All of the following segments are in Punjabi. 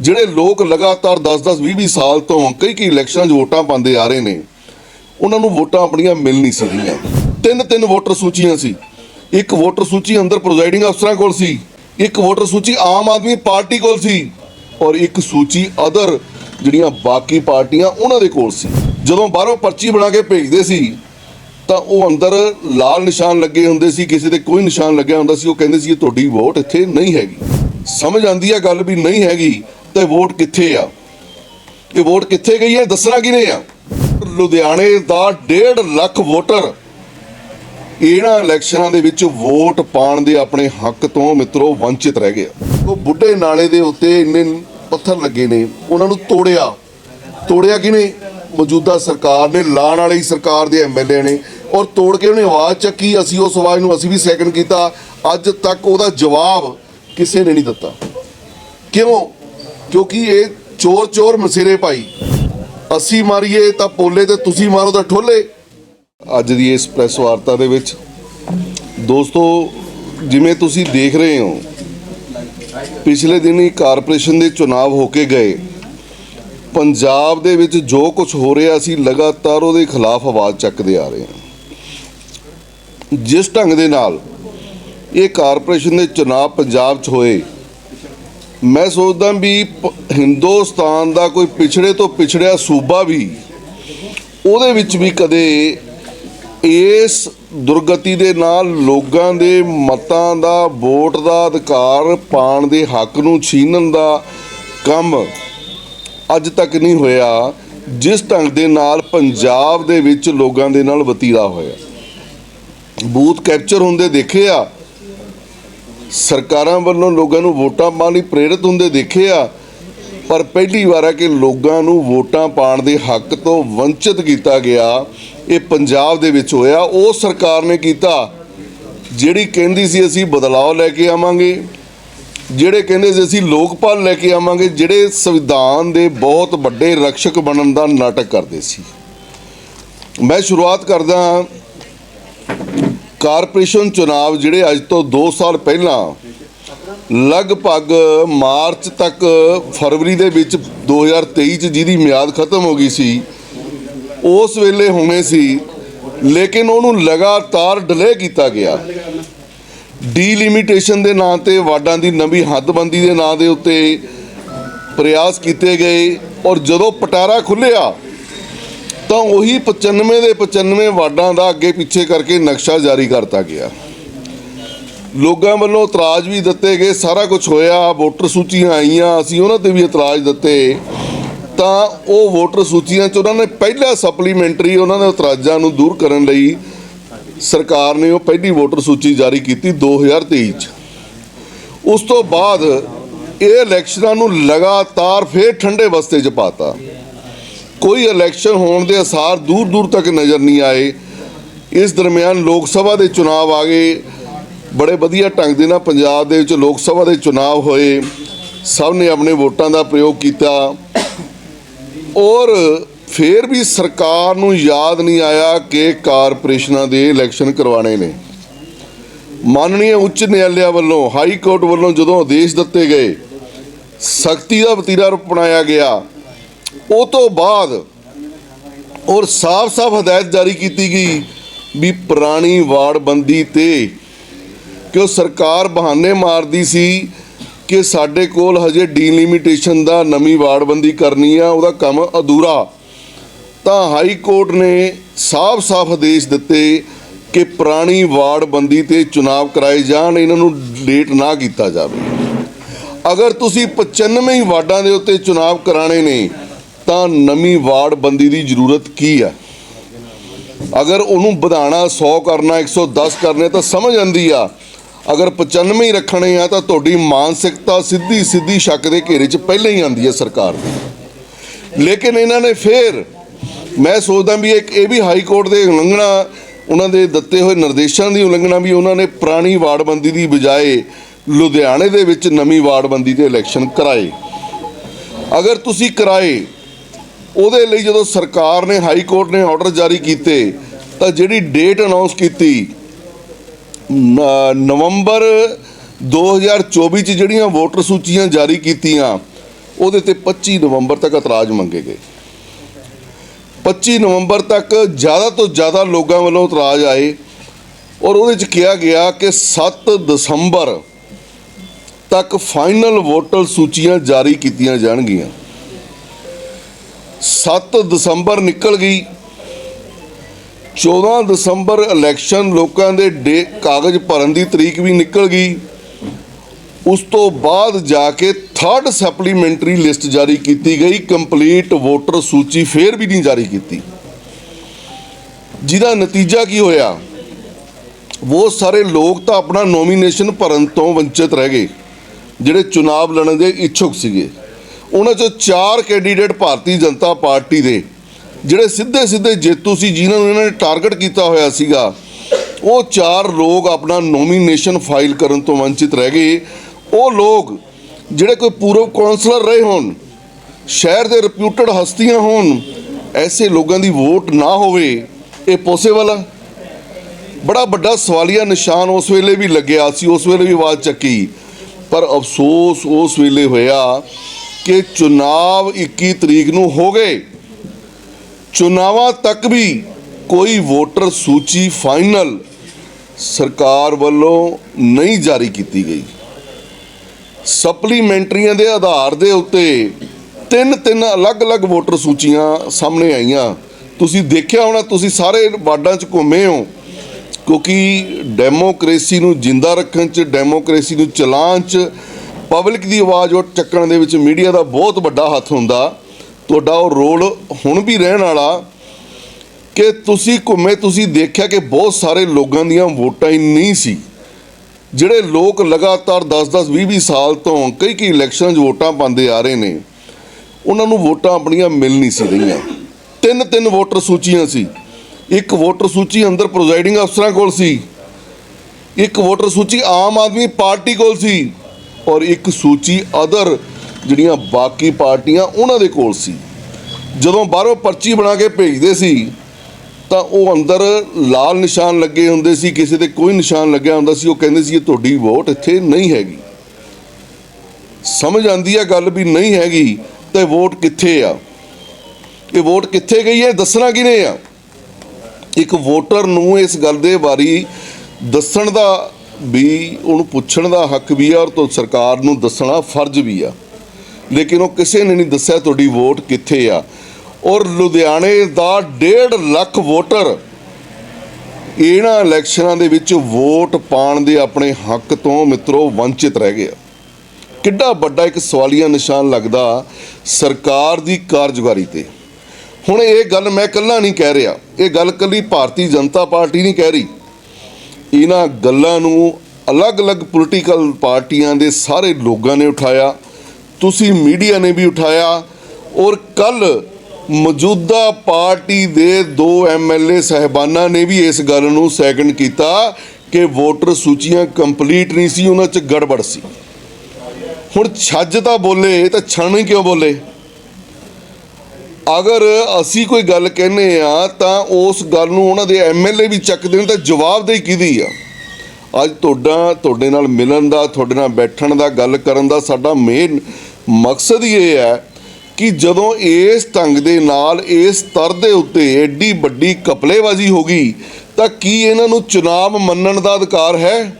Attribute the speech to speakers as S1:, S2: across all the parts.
S1: ਜਿਹੜੇ ਲੋਕ ਲਗਾਤਾਰ 10-10 20-20 ਸਾਲ ਤੋਂ ਕਈ ਕਈ ਇਲੈਕਸ਼ਨਾਂ 'ਚ ਵੋਟਾਂ ਪਾਉਂਦੇ ਆ ਰਹੇ ਨੇ, ਉਹਨਾਂ ਨੂੰ ਵੋਟਾਂ ਆਪਣੀਆਂ ਮਿਲ ਨਹੀਂ ਸੀ ਤਿੰਨ ਤਿੰਨ ਵੋਟਰ ਸੂਚੀਆਂ ਸੀ। ਇੱਕ ਵੋਟਰ ਸੂਚੀ ਅੰਦਰ ਪ੍ਰੈਜ਼ਾਈਡਿੰਗ ਅਫਸਰਾਂ ਕੋਲ ਸੀ, ਇੱਕ ਵੋਟਰ ਸੂਚੀ ਆਮ ਆਦਮੀ ਪਾਰਟੀ ਕੋਲ ਸੀ ਔਰ ਇੱਕ ਸੂਚੀ ਅਦਰ ਜਿਹੜੀਆਂ ਬਾਕੀ ਪਾਰਟੀਆਂ ਉਹਨਾਂ ਦੇ ਕੋਲ ਸੀ। ਜਦੋਂ ਬਾਹਰੋਂ ਪਰਚੀ ਬਣਾ ਕੇ ਭੇਜਦੇ ਸੀ, ਤਾਂ ਉਹ ਅੰਦਰ ਲਾਲ ਨਿਸ਼ਾਨ ਲੱਗੇ ਹੁੰਦੇ ਸੀ, ਕਿਸੇ ਤੇ ਕੋਈ ਨਿਸ਼ਾਨ ਲੱਗਿਆ ਹੁੰਦਾ ਸੀ, ਉਹ ਕਹਿੰਦੇ ਸੀ, ਇਹ ਤੁਹਾਡੀ ਵੋਟ ਇੱਥੇ ਨਹੀਂ ਹੈਗੀ। ਸਮਝ ਆਂਦੀ ਆ ਗੱਲ ਵੀ ਨਹੀਂ ਹੈਗੀ ਤੇ ਵੋਟ ਕਿੱਥੇ ਆ? ਇਹ ਵੋਟ ਕਿੱਥੇ ਗਈ ਹੈ? ਦੱਸਣਾ ਕਿਨੇ ਆ? ਲੁਧਿਆਣੇ ਦਾ 1.5 ਲੱਖ ਵੋਟਰ ਇਹਨਾਂ ਇਲੈਕਸ਼ਨਾਂ ਦੇ ਵਿੱਚ ਵੋਟ ਪਾਣ ਦੇ ਆਪਣੇ ਹੱਕ ਤੋਂ ਮਿੱਤਰੋ ਵੰਚਿਤ ਰਹਿ ਗਿਆ। ਉਹ ਬੁੱਢੇ ਨਾਲੇ ਦੇ ਉੱਤੇ ਇੰਨੇ ਪੱਥਰ ਲੱਗੇ ਨੇ, ਉਹਨਾਂ ਨੂੰ ਤੋੜਿਆ। ਤੋੜਿਆ ਕਿਨੇ ਮੌਜੂਦਾ ਸਰਕਾਰ ਨੇ ਲਾਣ ਵਾਲੀ ਸਰਕਾਰ ਦੇ ਐਮਐਲਏ ਨੇ। ਔਰ ਤੋੜ ਕੇ ਉਹਨੇ ਆਵਾਜ਼ ਚੱਕੀ, ਅਸੀਂ ਉਸ ਆਵਾਜ਼ ਨੂੰ ਅਸੀਂ ਵੀ ਸੈਕਿੰਡ ਕੀਤਾ। ਅੱਜ ਤੱਕ ਉਹਦਾ ਜਵਾਬ ਕਿਸੇ ਨੇ ਨਹੀਂ ਦਿੱਤਾ। ਕਿਉਂ? ਕਿਉਂਕਿ ਇਹ ਚੋਰ ਚੋਰ ਮਸੇਰੇ ਭਾਈ। ਅਸੀਂ ਮਾਰੀਏ ਤਾਂ ਪੋਲੇ ਤੇ ਤੁਸੀਂ ਮਾਰੋ ਤਾਂ ਠੋਲੇ। ਅੱਜ ਦੀ ਇਸ ਪ੍ਰੈਸ ਵਾਰਤਾ ਦੇ ਵਿੱਚ, ਦੋਸਤੋ, ਜਿਵੇਂ ਤੁਸੀਂ ਦੇਖ ਰਹੇ ਹੋ, ਪਿਛਲੇ ਦਿਨ ਹੀ ਕਾਰਪੋਰੇਸ਼ਨ ਦੇ ਚੁਣਾਵ ਹੋ ਕੇ ਗਏ। ਪੰਜਾਬ ਦੇ ਵਿੱਚ ਜੋ ਕੁਝ ਹੋ ਰਿਹਾ ਸੀ, ਲਗਾਤਾਰ ਉਹਦੇ ਖਿਲਾਫ ਆਵਾਜ਼ ਚੱਕਦੇ ਆ ਰਹੇ ਹਾਂ। ਜਿਸ ਢੰਗ ਦੇ ਨਾਲ ਇਹ ਕਾਰਪੋਰੇਸ਼ਨ ਦੇ ਚੁਣਾਵ ਪੰਜਾਬ 'ਚ ਹੋਏ। ਮੈਂ ਸੋਚਦਾ ਵੀ ਪ- ਹਿੰਦੁਸਤਾਨ ਦਾ ਕੋਈ ਪਿਛੜੇ ਤੋਂ ਪਿਛੜਿਆ ਸੂਬਾ ਵੀ, ਉਹਦੇ ਵਿੱਚ ਵੀ ਕਦੇ ਇਸ ਦੁਰਗਤੀ ਦੇ ਨਾਲ ਲੋਕਾਂ ਦੇ ਮਤਾਂ ਦਾ, ਵੋਟ ਦਾ ਅਧਿਕਾਰ ਪਾਣ ਦੇ ਹੱਕ ਨੂੰ ਛੀਨਣ ਦਾ ਕੰਮ ਅੱਜ ਤੱਕ ਨਹੀਂ ਹੋਇਆ, ਜਿਸ ਢੰਗ ਦੇ ਨਾਲ ਪੰਜਾਬ ਦੇ ਵਿੱਚ ਲੋਕਾਂ ਦੇ ਨਾਲ ਵਤੀਰਾ ਹੋਇਆ। ਬੂਥ ਕੈਪਚਰ ਹੁੰਦੇ ਦੇਖੇ ਆ ਸਰਕਾਰਾਂ ਵੱਲੋਂ ਲੋਕਾਂ ਨੂੰ ਵੋਟਾਂ ਪਾਉਣ ਲਈ ਪ੍ਰੇਰਿਤ ਹੁੰਦੇ ਦੇਖੇ ਆ, ਪਰ ਪਹਿਲੀ ਵਾਰ ਹੈ ਕਿ ਲੋਕਾਂ ਨੂੰ ਵੋਟਾਂ ਪਾਉਣ ਦੇ ਹੱਕ ਤੋਂ ਵੰਚਿਤ ਕੀਤਾ ਗਿਆ, ਇਹ ਪੰਜਾਬ ਦੇ ਵਿੱਚ ਹੋਇਆ। ਉਹ ਸਰਕਾਰ ਨੇ ਕੀਤਾ, ਜਿਹੜੀ ਕਹਿੰਦੀ ਸੀ ਅਸੀਂ ਬਦਲਾਅ ਲੈ ਕੇ ਆਵਾਂਗੇ, ਜਿਹੜੇ ਕਹਿੰਦੇ ਸੀ ਅਸੀਂ ਲੋਕਪਾਲ ਲੈ ਕੇ ਆਵਾਂਗੇ, ਜਿਹੜੇ ਸੰਵਿਧਾਨ ਦੇ ਬਹੁਤ ਵੱਡੇ ਰਕਸ਼ਕ ਬਣਨ ਦਾ ਨਾਟਕ ਕਰਦੇ ਸੀ। ਮੈਂ ਸ਼ੁਰੂਆਤ ਕਰਦਾ ਹਾਂ ਕਾਰਪੋਰੇਸ਼ਨ ਚੁਣਾਵ ਜਿਹੜੇ ਅੱਜ ਤੋਂ 2 ਸਾਲ ਪਹਿਲਾਂ ਲਗਭਗ ਮਾਰਚ ਤੱਕ ਫਰਵਰੀ ਦੇ ਵਿੱਚ 2023 ਚ ਜਿਹਦੀ ਮਿਆਦ ਖਤਮ ਹੋ ਗਈ ਸੀ, ਉਸ ਵੇਲੇ ਹੋਣੇ ਸੀ, ਲੇਕਿਨ ਉਹਨੂੰ ਲਗਾਤਾਰ ਡਿਲੇ ਕੀਤਾ ਗਿਆ। ਡੀਲਿਮਿਟੇਸ਼ਨ ਦੇ ਨਾਂ ਤੇ, ਵਾਰਡਾਂ ਦੀ ਨਵੀਂ ਹੱਦਬੰਦੀ ਦੇ ਨਾਂ ਦੇ ਉੱਤੇ ਪ੍ਰਯਾਸ ਕੀਤੇ ਗਏ ਔਰ ਜਦੋਂ ਪਟਾਰਾ ਖੁੱਲਿਆ ਤਾਂ ਉਹੀ 95 ਦੇ 95 ਵਾਰਡਾਂ ਦਾ ਅੱਗੇ ਪਿੱਛੇ ਕਰਕੇ ਨਕਸ਼ਾ ਜਾਰੀ ਕਰਤਾ ਗਿਆ। ਲੋਕਾਂ ਵੱਲੋਂ ਇਤਰਾਜ਼ ਵੀ ਦਿੱਤੇ ਗਏ, ਸਾਰਾ ਕੁਝ ਹੋਇਆ, ਵੋਟਰ ਸੂਚੀਆਂ ਆਈਆਂ, ਅਸੀਂ ਉਹਨਾਂ ਤੇ ਵੀ ਇਤਰਾਜ਼ ਦਿੱਤੇ। ਤਾਂ ਉਹ ਵੋਟਰ ਸੂਚੀਆਂ 'ਚ ਉਹਨਾਂ ਨੇ ਪਹਿਲਾ ਸਪਲੀਮੈਂਟਰੀ ਉਹਨਾਂ ਦੇ ਇਤਰਾਜ਼ਾਂ ਨੂੰ ਦੂਰ ਕਰਨ ਲਈ ਸਰਕਾਰ ਨੇ ਉਹ ਪਹਿਲੀ ਵੋਟਰ ਸੂਚੀ ਜਾਰੀ ਕੀਤੀ 2023 ਚ। ਉਸ ਤੋਂ ਬਾਅਦ ਇਹ ਇਲੈਕਸ਼ਨਾਂ ਨੂੰ ਲਗਾਤਾਰ ਫੇਰ ਠੰਡੇ ਬਸਤੇ 'ਚ ਪਾਤਾ। ਕੋਈ ਇਲੈਕਸ਼ਨ ਹੋਣ ਦੇ ਅਸਾਰ ਦੂਰ ਦੂਰ ਤੱਕ ਨਜ਼ਰ ਨਹੀਂ ਆਏ। ਇਸ ਦਰਮਿਆਨ ਲੋਕ ਸਭਾ ਦੇ ਚੁਣਾਵ ਆ ਗਏ। ਬੜੇ ਵਧੀਆ ਢੰਗ ਦੇ ਨਾਲ ਪੰਜਾਬ ਦੇ ਵਿੱਚ ਲੋਕ ਸਭਾ ਦੇ ਚੁਣਾਵ ਹੋਏ। ਸਭ ਨੇ ਆਪਣੇ ਵੋਟਾਂ ਦਾ ਪ੍ਰਯੋਗ ਕੀਤਾ। ਔਰ ਫੇਰ ਵੀ ਸਰਕਾਰ ਨੂੰ ਯਾਦ ਨਹੀਂ ਆਇਆ ਕਿ ਕਾਰਪੋਰੇਸ਼ਨਾਂ ਦੇ ਇਲੈਕਸ਼ਨ ਕਰਵਾਣੇ ਨੇ। ਮਾਨਨੀय ਉੱਚ ਨਿਆਲਿਆ ਵੱਲੋਂ, ਹਾਈ ਕੋਰਟ ਵੱਲੋਂ ਜਦੋਂ ਆਦੇਸ਼ ਦਿੱਤੇ ਗਏ, ਸਖਤੀ ਦਾ ਵਤੀਰਾ ਅਪਣਾਇਆ ਗਿਆ। ਉਹ ਤੋਂ ਬਾਅਦ ਔਰ ਸਾਫ਼-ਸਾਫ਼ ਹਦਾਇਤ ਜਾਰੀ ਕੀਤੀ ਗਈ ਵੀ ਪੁਰਾਣੀ ਵਾਰਡਬੰਦੀ ਤੇ ਕਿ ਉਹ ਸਰਕਾਰ ਬਹਾਨੇ ਮਾਰਦੀ ਸੀ ਕਿ ਸਾਡੇ ਕੋਲ ਹਜੇ ਡੀਲਿਮਿਟੇਸ਼ਨ ਦਾ ਨਵੀਂ ਵਾਰਡਬੰਦੀ ਕਰਨੀ ਆ, ਉਹਦਾ ਕੰਮ ਅਧੂਰਾ। ਤਾਂ ਹਾਈ ਕੋਰਟ ਨੇ ਸਾਫ਼-ਸਾਫ਼ ਆਦੇਸ਼ ਦਿੱਤੇ ਕਿ ਪੁਰਾਣੀ ਵਾਰਡਬੰਦੀ ਤੇ ਚੁਣਾਵ ਕਰਾਏ ਜਾਣ, ਇਹਨਾਂ ਨੂੰ ਲੇਟ ਨਾ ਕੀਤਾ ਜਾਵੇ। ਅਗਰ ਤੁਸੀਂ 95 ਵਾਰਡਾਂ ਦੇ ਉੱਤੇ ਚੁਣਾਵ ਕਰਾਣੇ ਨੇ ਤਾਂ ਨਵੀਂ ਵਾਰਡਬੰਦੀ ਦੀ ਜ਼ਰੂਰਤ ਕੀ ਹੈ? ਅਗਰ ਉਹਨੂੰ ਵਧਾਣਾ 100 ਕਰਨਾ 110 ਕਰਨੇ, ਤਾਂ ਸਮਝ ਆਂਦੀ ਆ। ਅਗਰ 95 ਹੀ ਰੱਖਣੇ ਆ, ਤਾਂ ਤੁਹਾਡੀ ਮਾਨਸਿਕਤਾ ਸਿੱਧੀ ਸਿੱਧੀ ਸ਼ੱਕ ਦੇ ਘੇਰੇ 'ਚ ਪਹਿਲਾਂ ਹੀ ਆਂਦੀ ਹੈ ਸਰਕਾਰ ਦੀ। ਲੇਕਿਨ ਇਹਨਾਂ ਨੇ ਫੇਰ ਮੈਂ ਸੋਚਦਾ ਵੀ ਇੱਕ ਇਹ ਵੀ ਹਾਈ ਕੋਰਟ ਦੇ ਉਲੰਘਣਾ, ਉਹਨਾਂ ਦੇ ਦਿੱਤੇ ਹੋਏ ਨਿਰਦੇਸ਼ਾਂ ਦੀ ਉਲੰਘਣਾ ਵੀ ਉਹਨਾਂ ਨੇ ਪੁਰਾਣੀ ਵਾਰਡਬੰਦੀ ਦੀ ਬਜਾਏ ਲੁਧਿਆਣੇ ਦੇ ਵਿੱਚ ਨਵੀਂ ਵਾਰਡਬੰਦੀ ਦੇ ਇਲੈਕਸ਼ਨ ਕਰਾਏ। ਅਗਰ ਤੁਸੀਂ ਕਰਾਏ ਉਹਦੇ ਲਈ ਜਦੋਂ ਸਰਕਾਰ ਨੇ, ਹਾਈ ਕੋਰਟ ਨੇ ਆਰਡਰ ਜਾਰੀ ਕੀਤੇ, ਤਾਂ ਜਿਹੜੀ ਡੇਟ ਅਨਾਉਂਸ ਕੀਤੀ, ਨ- ਨਵੰਬਰ 2024 ਚ ਜਿਹੜੀਆਂ ਵੋਟਰ ਸੂਚੀਆਂ ਜਾਰੀ ਕੀਤੀਆਂ, ਉਹਦੇ ਤੇ 25 ਨਵੰਬਰ ਤੱਕ ਇਤਰਾਜ਼ ਮੰਗੇ ਗਏ। 25 ਨਵੰਬਰ ਤੱਕ ਜ਼ਿਆਦਾ ਤੋਂ ਜ਼ਿਆਦਾ ਲੋਕਾਂ ਵੱਲੋਂ ਇਤਰਾਜ਼ ਆਏ ਔਰ ਉਹਦੇ ਚ ਕਿਹਾ ਗਿਆ ਕਿ 7 ਦਸੰਬਰ ਤੱਕ ਫਾਈਨਲ ਵੋਟਰ ਸੂਚੀਆਂ ਜਾਰੀ ਕੀਤੀਆਂ ਜਾਣਗੀਆਂ। 7 ਦਸੰਬਰ ਨਿਕਲ ਗਈ। 14 ਦਸੰਬਰ ਇਲੈਕਸ਼ਨ ਲੋਕਾਂ ਦੇ ਡੇ ਕਾਗਜ਼ ਭਰਨ ਦੀ ਤਰੀਕ ਵੀ ਨਿਕਲ ਗਈ। ਉਸ ਤੋਂ ਬਾਅਦ ਜਾ ਕੇ ਥਰਡ ਸਪਲੀਮੈਂਟਰੀ ਲਿਸਟ ਜਾਰੀ ਕੀਤੀ ਗਈ। ਕੰਪਲੀਟ ਵੋਟਰ ਸੂਚੀ ਫੇਰ ਵੀ ਨਹੀਂ ਜਾਰੀ ਕੀਤੀ। ਜਿਹਦਾ ਨਤੀਜਾ ਕੀ ਹੋਇਆ? ਬਹੁਤ ਸਾਰੇ ਲੋਕ ਤਾਂ ਆਪਣਾ ਨੋਮੀਨੇਸ਼ਨ ਭਰਨ ਤੋਂ ਵੰਚਿਤ ਰਹਿ ਗਏ, ਜਿਹੜੇ ਚੁਣਾਵ ਲੜਨ ਦੇ ਇੱਛੁਕ ਸੀਗੇ। ਉਹਨਾਂ ਚੋਂ ਚਾਰ ਕੈਂਡੀਡੇਟ ਭਾਰਤੀ ਜਨਤਾ ਪਾਰਟੀ ਦੇ, ਜਿਹੜੇ ਸਿੱਧੇ ਸਿੱਧੇ ਜੇਤੂ ਸੀ, ਜਿਨ੍ਹਾਂ ਨੂੰ ਇਹਨਾਂ ਨੇ ਟਾਰਗੇਟ ਕੀਤਾ ਹੋਇਆ ਸੀਗਾ, ਉਹ ਚਾਰ ਲੋਕ ਆਪਣਾ ਨੋਮੀਨੇਸ਼ਨ ਫਾਈਲ ਕਰਨ ਤੋਂ ਵੰਚਿਤ ਰਹਿ ਗਏ। ਉਹ ਲੋਕ, ਜਿਹੜੇ ਕੋਈ ਪੂਰਵ ਕਾਉਂਸਲਰ ਰਹੇ ਹੋਣ, ਸ਼ਹਿਰ ਦੇ ਰਿਪਿਊਟਡ ਹਸਤੀਆਂ ਹੋਣ, ਐਸੇ ਲੋਕਾਂ ਦੀ ਵੋਟ ਨਾ ਹੋਵੇ, ਇਹ ਪੋਸੀਬਲ ਆ ਬੜਾ ਵੱਡਾ ਸਵਾਲੀਆ ਨਿਸ਼ਾਨ ਉਸ ਵੇਲੇ ਵੀ ਲੱਗਿਆ ਸੀ, ਉਸ ਵੇਲੇ ਵੀ ਆਵਾਜ਼ ਚੱਕੀ। ਪਰ ਅਫਸੋਸ ਉਸ ਵੇਲੇ ਹੋਇਆ ਕਿ ਚੁਣਾਵ 21 ਤਰੀਕ ਨੂੰ ਹੋ ਗਏ। ਚੁਣਾਵਾਂ ਤੱਕ ਵੀ ਕੋਈ ਵੋਟਰ ਸੂਚੀ ਫਾਈਨਲ ਸਰਕਾਰ ਵੱਲੋਂ ਨਹੀਂ ਜਾਰੀ ਕੀਤੀ ਗਈ। ਸਪਲੀਮੈਂਟਰੀਆਂ ਦੇ ਆਧਾਰ ਦੇ ਉੱਤੇ ਤਿੰਨ ਤਿੰਨ ਅਲੱਗ-ਅਲੱਗ ਵੋਟਰ ਸੂਚੀਆਂ ਸਾਹਮਣੇ ਆਈਆਂ। ਤੁਸੀਂ ਦੇਖਿਆ ਹੋਣਾ, ਤੁਸੀਂ ਸਾਰੇ ਵਾਰਡਾਂ 'ਚ ਘੁੰਮੇ ਹੋ, ਕਿਉਂਕਿ ਡੈਮੋਕ੍ਰੇਸੀ ਨੂੰ ਜਿੰਦਾ ਰੱਖਣ 'ਚ, ਡੈਮੋਕ੍ਰੇਸੀ ਨੂੰ ਚਲਾਉਣ 'ਚ ਪਬਲਿਕ ਦੀ ਆਵਾਜ਼ ਉੱਠ ਚੱਕਣ ਦੇ ਵਿੱਚ ਮੀਡੀਆ ਦਾ ਬਹੁਤ ਵੱਡਾ ਹੱਥ ਹੁੰਦਾ। ਤੁਹਾਡਾ ਉਹ ਰੋਲ ਹੁਣ ਵੀ ਰਹਿਣ ਵਾਲਾ ਕਿ ਤੁਸੀਂ ਘੁੰਮੇ, ਤੁਸੀਂ ਦੇਖਿਆ ਕਿ ਬਹੁਤ ਸਾਰੇ ਲੋਕਾਂ ਦੀਆਂ ਵੋਟਾਂ ਹੀ ਨਹੀਂ ਸੀ। ਜਿਹੜੇ ਲੋਕ ਲਗਾਤਾਰ 10-10 20-20 ਸਾਲ ਤੋਂ ਕਈ ਕਈ ਇਲੈਕਸ਼ਨ 'ਚ ਵੋਟਾਂ ਪਾਉਂਦੇ ਆ ਰਹੇ ਨੇ, ਉਹਨਾਂ ਨੂੰ ਵੋਟਾਂ ਆਪਣੀਆਂ ਮਿਲ ਨਹੀਂ ਸੀ ਰਹੀਆਂ। ਤਿੰਨ ਤਿੰਨ ਵੋਟਰ ਸੂਚੀਆਂ ਸੀ। ਇੱਕ ਵੋਟਰ ਸੂਚੀ ਅੰਦਰ ਪ੍ਰੋਜਾਈਡਿੰਗ ਅਫਸਰਾਂ ਕੋਲ ਸੀ। ਇੱਕ ਵੋਟਰ ਸੂਚੀ ਆਮ ਆਦਮੀ ਪਾਰਟੀ ਕੋਲ ਸੀ। ਔਰ ਇੱਕ ਸੂਚੀ ਅਦਰ ਜਿਹੜੀਆਂ ਬਾਕੀ ਪਾਰਟੀਆਂ ਉਹਨਾਂ ਦੇ ਕੋਲ ਸੀ। ਜਦੋਂ ਬਾਹਰੋਂ ਪਰਚੀ ਬਣਾ ਕੇ ਭੇਜਦੇ ਸੀ, ਤਾਂ ਉਹ ਅੰਦਰ ਲਾਲ ਨਿਸ਼ਾਨ ਲੱਗੇ ਹੁੰਦੇ ਸੀ, ਕਿਸੇ ਤੇ ਕੋਈ ਨਿਸ਼ਾਨ ਲੱਗਿਆ ਹੁੰਦਾ ਸੀ, ਉਹ ਕਹਿੰਦੇ ਸੀ, ਇਹ ਤੁਹਾਡੀ ਵੋਟ ਇੱਥੇ ਨਹੀਂ ਹੈਗੀ। ਸਮਝ ਆਂਦੀ ਆ ਗੱਲ ਵੀ ਨਹੀਂ ਹੈਗੀ, ਤੇ ਵੋਟ ਕਿੱਥੇ ਆ? ਇਹ ਵੋਟ ਕਿੱਥੇ ਗਈ ਹੈ, ਦੱਸਣਾ ਕਿਨੇ ਆ? ਇੱਕ ਵੋਟਰ ਨੂੰ ਇਸ ਗੱਲ ਦੇ ਬਾਰੇ ਦੱਸਣ ਦਾ ਵੀ ਉਹਨੂੰ ਪੁੱਛਣ ਦਾ ਹੱਕ ਵੀ ਆ ਔਰ ਤੋਂ ਸਰਕਾਰ ਨੂੰ ਦੱਸਣਾ ਫਰਜ਼ ਵੀ ਆ। ਲੇਕਿਨ ਉਹ ਕਿਸੇ ਨੇ ਨਹੀਂ ਦੱਸਿਆ ਤੁਹਾਡੀ ਵੋਟ ਕਿੱਥੇ ਆ। ਔਰ ਲੁਧਿਆਣੇ ਦਾ 1.5 ਲੱਖ ਵੋਟਰ ਇਹਨਾਂ ਇਲੈਕਸ਼ਨਾਂ ਦੇ ਵਿੱਚ ਵੋਟ ਪਾਣ ਦੇ ਆਪਣੇ ਹੱਕ ਤੋਂ ਮਿੱਤਰੋ ਵੰਚਿਤ ਰਹਿ ਗਿਆ। ਕਿੱਡਾ ਵੱਡਾ ਇੱਕ ਸਵਾਲੀਆ ਨਿਸ਼ਾਨ ਲੱਗਦਾ ਸਰਕਾਰ ਦੀ ਕਾਰਜਕਾਰੀ ਤੇ। ਹੁਣ ਇਹ ਗੱਲ ਮੈਂ ਇਕੱਲਾ ਨਹੀਂ ਕਹਿ ਰਿਹਾ। ਇਹ ਗੱਲ ਕੱਲੀ ਭਾਰਤੀ ਜਨਤਾ ਪਾਰਟੀ ਨਹੀਂ ਕਹਿ ਰਹੀ। ਇਹਨਾਂ ਗੱਲਾਂ ਨੂੰ ਅਲੱਗ-ਅਲੱਗ ਪੋਲੀਟੀਕਲ ਪਾਰਟੀਆਂ ਦੇ ਸਾਰੇ ਲੋਕਾਂ ਨੇ ਉਠਾਇਆ, ਤੁਸੀਂ ਮੀਡੀਆ ਨੇ ਵੀ ਉਠਾਇਆ, ਔਰ ਕੱਲ ਮੌਜੂਦਾ ਪਾਰਟੀ ਦੇ ਦੋ ਐਮਐਲਏ ਸਹਿਬਾਨਾਂ ਨੇ ਵੀ ਇਸ ਗੱਲ ਨੂੰ ਸੈਕੰਡ ਕੀਤਾ ਕਿ ਵੋਟਰ ਸੂਚੀਆਂ ਕੰਪਲੀਟ ਨਹੀਂ ਸੀ, ਉਹਨਾਂ 'ਚ ਗੜਬੜ ਸੀ। ਹੁਣ ਛੱਜ ਤਾਂ ਬੋਲੇ ਤਾਂ ਛਣ ਕਿਉਂ ਬੋਲੇ? ਅਗਰ ਅਸੀਂ ਕੋਈ ਗੱਲ ਕਹਿੰਨੇ ਆ, ਤਾਂ ਉਸ ਗੱਲ ਨੂੰ ਉਹਨਾਂ ਦੇ ਐਮਐਲਏ ਵੀ ਚੱਕਦੇ ਨੇ ਤਾਂ ਜਵਾਬਦੇਹੀ ਕਿਹਦੀ ਆ? ਅੱਜ ਤੁਹਾਡਾ, ਤੁਹਾਡੇ ਨਾਲ ਮਿਲਣ ਦਾ, ਤੁਹਾਡੇ ਨਾਲ ਬੈਠਣ ਦਾ, ਗੱਲ ਕਰਨ ਦਾ ਸਾਡਾ ਮੇਨ ਮਕਸਦ ਹੀ ਇਹ ਹੈ ਕਿ ਜਦੋਂ ਇਸ ਢੰਗ ਦੇ ਨਾਲ, ਇਸ ਤਰ ਦੇ ਉੱਤੇ ਐਡੀ ਵੱਡੀ ਕਪਲੇਬਾਜ਼ੀ ਹੋ ਗਈ, ਤਾਂ ਕੀ ਇਹਨਾਂ ਨੂੰ ਚੁਣਾਵ ਮੰਨਣ ਦਾ ਅਧਿਕਾਰ ਹੈ?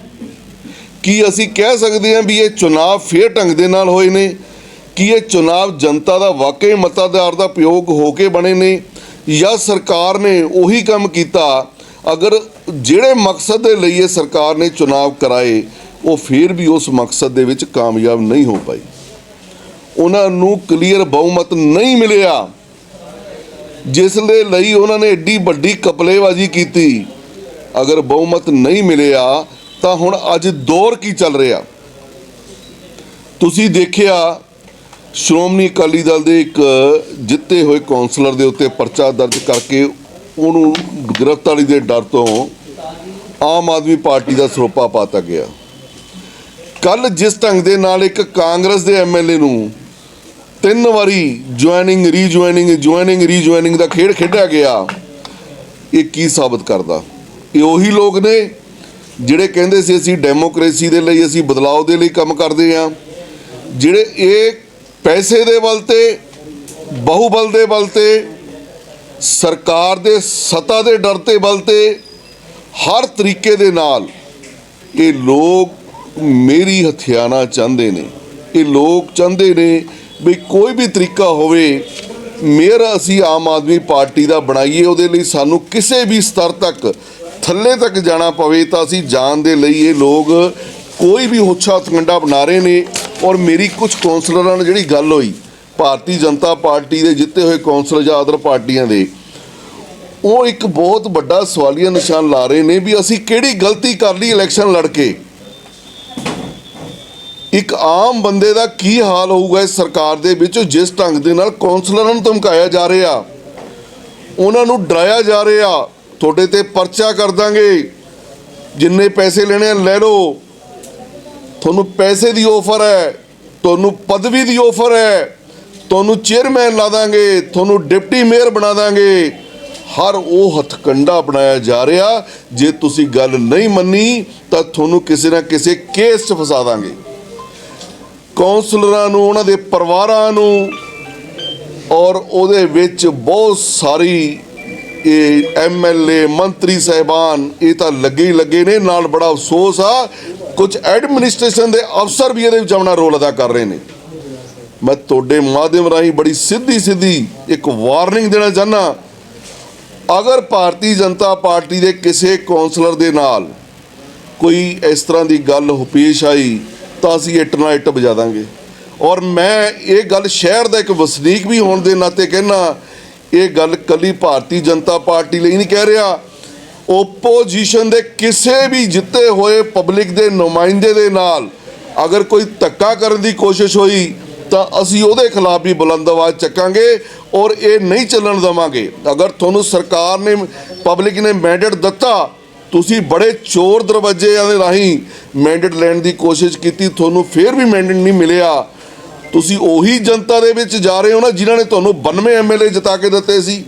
S1: ਕੀ ਅਸੀਂ ਕਹਿ ਸਕਦੇ ਹਾਂ ਵੀ ਇਹ ਚੁਣਾਵ ਫੇਰ ਢੰਗ ਦੇ ਨਾਲ ਹੋਏ ਨੇ? ਕਿ ਇਹ ਚੁਣਾਵ ਜਨਤਾ ਦਾ ਵਾਕਈ ਮਤਾਧਾਰ ਦਾ ਪ੍ਰਯੋਗ ਹੋ ਕੇ ਬਣੇ ਨੇ ਜਾਂ ਸਰਕਾਰ ਨੇ ਉਹੀ ਕੰਮ ਕੀਤਾ? ਅਗਰ ਜਿਹੜੇ ਮਕਸਦ ਦੇ ਲਈ ਇਹ ਸਰਕਾਰ ਨੇ ਚੁਣਾਵ ਕਰਾਏ, ਉਹ ਫਿਰ ਵੀ ਉਸ ਮਕਸਦ ਦੇ ਵਿੱਚ ਕਾਮਯਾਬ ਨਹੀਂ ਹੋ ਪਾਈ। ਉਹਨਾਂ ਨੂੰ ਕਲੀਅਰ ਬਹੁਮਤ ਨਹੀਂ ਮਿਲਿਆ। ਜਿਸ ਦੇ ਲਈ ਉਹਨਾਂ ਨੇ ਏਡੀ ਵੱਡੀ ਕਪਲੇਬਾਜ਼ੀ ਕੀਤੀ। ਅਗਰ ਬਹੁਮਤ ਨਹੀਂ ਮਿਲਿਆ, ਤਾਂ ਹੁਣ ਅੱਜ ਦੌਰ ਕੀ ਚੱਲ ਰਿਹਾ? ਤੁਸੀਂ ਦੇਖਿਆ ਸ਼੍ਰੋਮਣੀ ਅਕਾਲੀ ਦਲ ਦੇ ਇੱਕ ਜਿੱਤੇ ਹੋਏ ਕੌਂਸਲਰ ਦੇ ਉੱਤੇ ਪਰਚਾ ਦਰਜ ਕਰਕੇ ਉਹਨੂੰ ਗ੍ਰਿਫਤਾਰੀ ਦੇ ਡਰ ਤੋਂ ਆਮ ਆਦਮੀ ਪਾਰਟੀ ਦਾ ਸਰੋਪਾ ਪਾਤਾ ਗਿਆ। ਕੱਲ ਜਿਸ ਢੰਗ ਦੇ ਨਾਲ ਇੱਕ ਕਾਂਗਰਸ ਦੇ ਐਮਐਲਏ ਨੂੰ ਤਿੰਨ ਵਾਰੀ ਜੁਆਇਨਿੰਗ ਰੀਜੁਆਇਨਿੰਗ ਜੁਆਇਨਿੰਗ ਰੀਜੁਆਇਨਿੰਗ ਦਾ ਖੇਡ ਖੇਡਿਆ ਗਿਆ, ਇਹ ਕੀ ਸਾਬਤ ਕਰਦਾ? ਇਹ ਉਹੀ ਲੋਕ ਨੇ ਜਿਹੜੇ ਕਹਿੰਦੇ ਸੀ ਅਸੀਂ ਡੈਮੋਕ੍ਰੇਸੀ ਦੇ ਲਈ, ਅਸੀਂ ਬਦਲਾਅ ਦੇ ਲਈ ਕੰਮ ਕਰਦੇ ਹਾਂ, ਜਿਹੜੇ ਇਹ ਪੈਸੇ ਦੇ ਬਲ ਤੇ, ਬਹੁਬਲ ਦੇ ਬਲ ਤੇ, ਸਰਕਾਰ ਦੇ ਸੱਤਾ ਦੇ ਡਰ ਤੇ ਬਲ ਤੇ, ਹਰ ਤਰੀਕੇ ਦੇ ਨਾਲ ਇਹ ਲੋਕ ਮੇਰੀ ਹਥਿਆਣਾ ਚਾਹੁੰਦੇ ਨੇ। ਇਹ ਲੋਕ ਚਾਹੁੰਦੇ ਨੇ ਵੀ ਕੋਈ ਵੀ ਤਰੀਕਾ ਹੋਵੇ, ਮੇਅਰ ਅਸੀਂ ਆਮ ਆਦਮੀ ਪਾਰਟੀ ਦਾ ਬਣਾਈਏ, ਉਹਦੇ ਲਈ ਸਾਨੂੰ ਕਿਸੇ ਵੀ ਸਤਰ ਤੱਕ, ਥੱਲੇ ਤੱਕ ਜਾਣਾ ਪਵੇ ਤਾਂ ਅਸੀਂ ਜਾਣ ਦੇ ਲਈ ਇਹ ਲੋਕ ਕੋਈ ਵੀ ਹੋਛਾ ਤਕੰਡਾ ਬਣਾ ਰਹੇ ਨੇ। ਔਰ ਮੇਰੀ ਕੁਝ ਕੌਂਸਲਰਾਂ ਨਾਲ ਜਿਹੜੀ ਗੱਲ ਹੋਈ, ਭਾਰਤੀ ਜਨਤਾ ਪਾਰਟੀ ਦੇ ਜਿੱਤੇ ਹੋਏ ਕੌਂਸਲਰ ਜਾਂ ਅਦਰ ਪਾਰਟੀਆਂ ਦੇ, ਉਹ ਇੱਕ ਬਹੁਤ ਵੱਡਾ ਸਵਾਲੀਆ ਨਿਸ਼ਾਨ ਲਾ ਰਹੇ ਨੇ ਵੀ ਅਸੀਂ ਕਿਹੜੀ ਗਲਤੀ ਕਰ ਲਈ ਇਲੈਕਸ਼ਨ ਲੜ ਕੇ। ਇੱਕ ਆਮ ਬੰਦੇ ਦਾ ਕੀ ਹਾਲ ਹੋਊਗਾ ਇਸ ਸਰਕਾਰ ਦੇ ਵਿੱਚ ਜਿਸ ਢੰਗ ਦੇ ਨਾਲ ਕੌਂਸਲਰਾਂ ਨੂੰ ਧਮਕਾਇਆ ਜਾ ਰਿਹਾ? ਉਹਨਾਂ ਨੂੰ ਡਰਾਇਆ ਜਾ ਰਿਹਾ? ਤੁਹਾਡੇ ਤੇ ਪਰਚਾ ਕਰ ਦਾਂਗੇ। ਜਿੰਨੇ ਪੈਸੇ ਲੈਣੇ ਆ, ਲੈ ਲਓ। ਤੁਹਾਨੂੰ ਪੈਸੇ ਦੀ ਆਫਰ ਹੈ, ਤੁਹਾਨੂੰ ਪਦਵੀ ਦੀ ਆਫਰ ਹੈ, ਤੁਹਾਨੂੰ ਚੇਅਰਮੈਨ ਲਾ ਦਾਂਗੇ, ਤੁਹਾਨੂੰ ਡਿਪਟੀ ਮੇਅਰ ਬਣਾ ਦਾਂਗੇ। ਹਰ ਉਹ ਹਥਕੰਡਾ ਬਣਾਇਆ ਜਾ ਰਿਹਾ, ਜੇ ਤੁਸੀਂ ਗੱਲ ਨਹੀਂ ਮੰਨੀ, ਤਾਂ ਤੁਹਾਨੂੰ ਕਿਸੇ ਨਾ ਕਿਸੇ ਕੇਸ 'ਚ ਫਸਾ ਦਾਂਗੇ। ਕੌਂਸਲਰਾਂ ਨੂੰ, ਉਹਨਾਂ ਦੇ ਪਰਿਵਾਰਾਂ ਨੂੰ, ਔਰ ਉਹਦੇ ਵਿੱਚ ਬਹੁਤ ਸਾਰੀ ਇਹ ਐਮਐਲਏ ਮੰਤਰੀ ਸਹਿਬਾਨ, ਇਹ ਤਾਂ ਲੱਗੇ ਹੀ ਲੱਗੇ ਨੇ, ਨਾਲ ਬੜਾ ਅਫਸੋਸ ਆ ਕੁਝ ਐਡਮਿਨਿਸਟ੍ਰੇਸ਼ਨ ਦੇ ਅਫਸਰ ਵੀ ਇਹਦੇ ਵਿੱਚ ਆਪਣਾ ਰੋਲ ਅਦਾ ਕਰ ਰਹੇ ਨੇ। ਮੈਂ ਤੁਹਾਡੇ ਮਾਧਿਅਮ ਰਾਹੀਂ ਬੜੀ ਸਿੱਧੀ ਸਿੱਧੀ ਇੱਕ ਵਾਰਨਿੰਗ ਦੇਣਾ ਚਾਹਨਾ ਅਗਰ ਭਾਰਤੀ ਜਨਤਾ ਪਾਰਟੀ ਦੇ ਕਿਸੇ ਕੌਂਸਲਰ ਦੇ ਨਾਲ ਕੋਈ ਇਸ ਤਰ੍ਹਾਂ ਦੀ ਗੱਲ ਹੋ ਪੇਸ਼ ਆਈ, ਤਾਂ ਅਸੀਂ ਇੱਟ ਨਾਲ ਇੱਟ ਵਜਾ ਦਾਂਗੇ। ਔਰ ਮੈਂ ਇਹ ਗੱਲ ਸ਼ਹਿਰ ਦਾ ਇੱਕ ਵਸਨੀਕ ਵੀ ਹੋਣ ਦੇ ਨਾਤੇ ਕਹਿਣਾ ਇਹ ਗੱਲ ਕੱਲੀ ਭਾਰਤੀ ਜਨਤਾ ਪਾਰਟੀ ਲਈ ਨਹੀਂ ਕਹਿ ਰਿਹਾ। ਓਪੋਜੀਸ਼ਨ ਦੇ ਕਿਸੇ ਵੀ ਜਿੱਤੇ ਹੋਏ ਪਬਲਿਕ ਦੇ ਨੁਮਾਇੰਦੇ ਦੇ ਨਾਲ ਅਗਰ ਕੋਈ ਧੱਕਾ ਕਰਨ ਦੀ ਕੋਸ਼ਿਸ਼ ਹੋਈ ਤਾਂ ਅਸੀਂ ਉਹਦੇ ਖਿਲਾਫ ਵੀ ਬੁਲੰਦ ਆਵਾਜ਼ ਚੱਕਾਂਗੇ ਔਰ ਇਹ ਨਹੀਂ ਚੱਲਣ ਦਵਾਂਗੇ। ਅਗਰ ਤੁਹਾਨੂੰ ਸਰਕਾਰ ਨੇ ਪਬਲਿਕ ਨੇ ਮੈਂਡੇਟ ਦਿੱਤਾ, ਤੁਸੀਂ ਬੜੇ ਚੋਰ ਦਰਵਾਜ਼ਿਆਂ ਦੇ ਰਾਹੀਂ ਮੈਂਡੇਟ ਲੈਣ ਦੀ ਕੋਸ਼ਿਸ਼ ਕੀਤੀ, ਤੁਹਾਨੂੰ ਫੇਰ ਵੀ ਮੈਂਡੇਟ ਨਹੀਂ ਮਿਲਿਆ। ਤੁਸੀਂ ਉਹੀ ਜਨਤਾ ਦੇ ਵਿੱਚ ਜਾ ਰਹੇ ਹੋ ਨਾ ਜਿਨ੍ਹਾਂ ਨੇ ਤੁਹਾਨੂੰ 92 ਐਮਐਲਏ ਜਿਤਾ ਕੇ ਦਿੱਤੇ ਸੀ।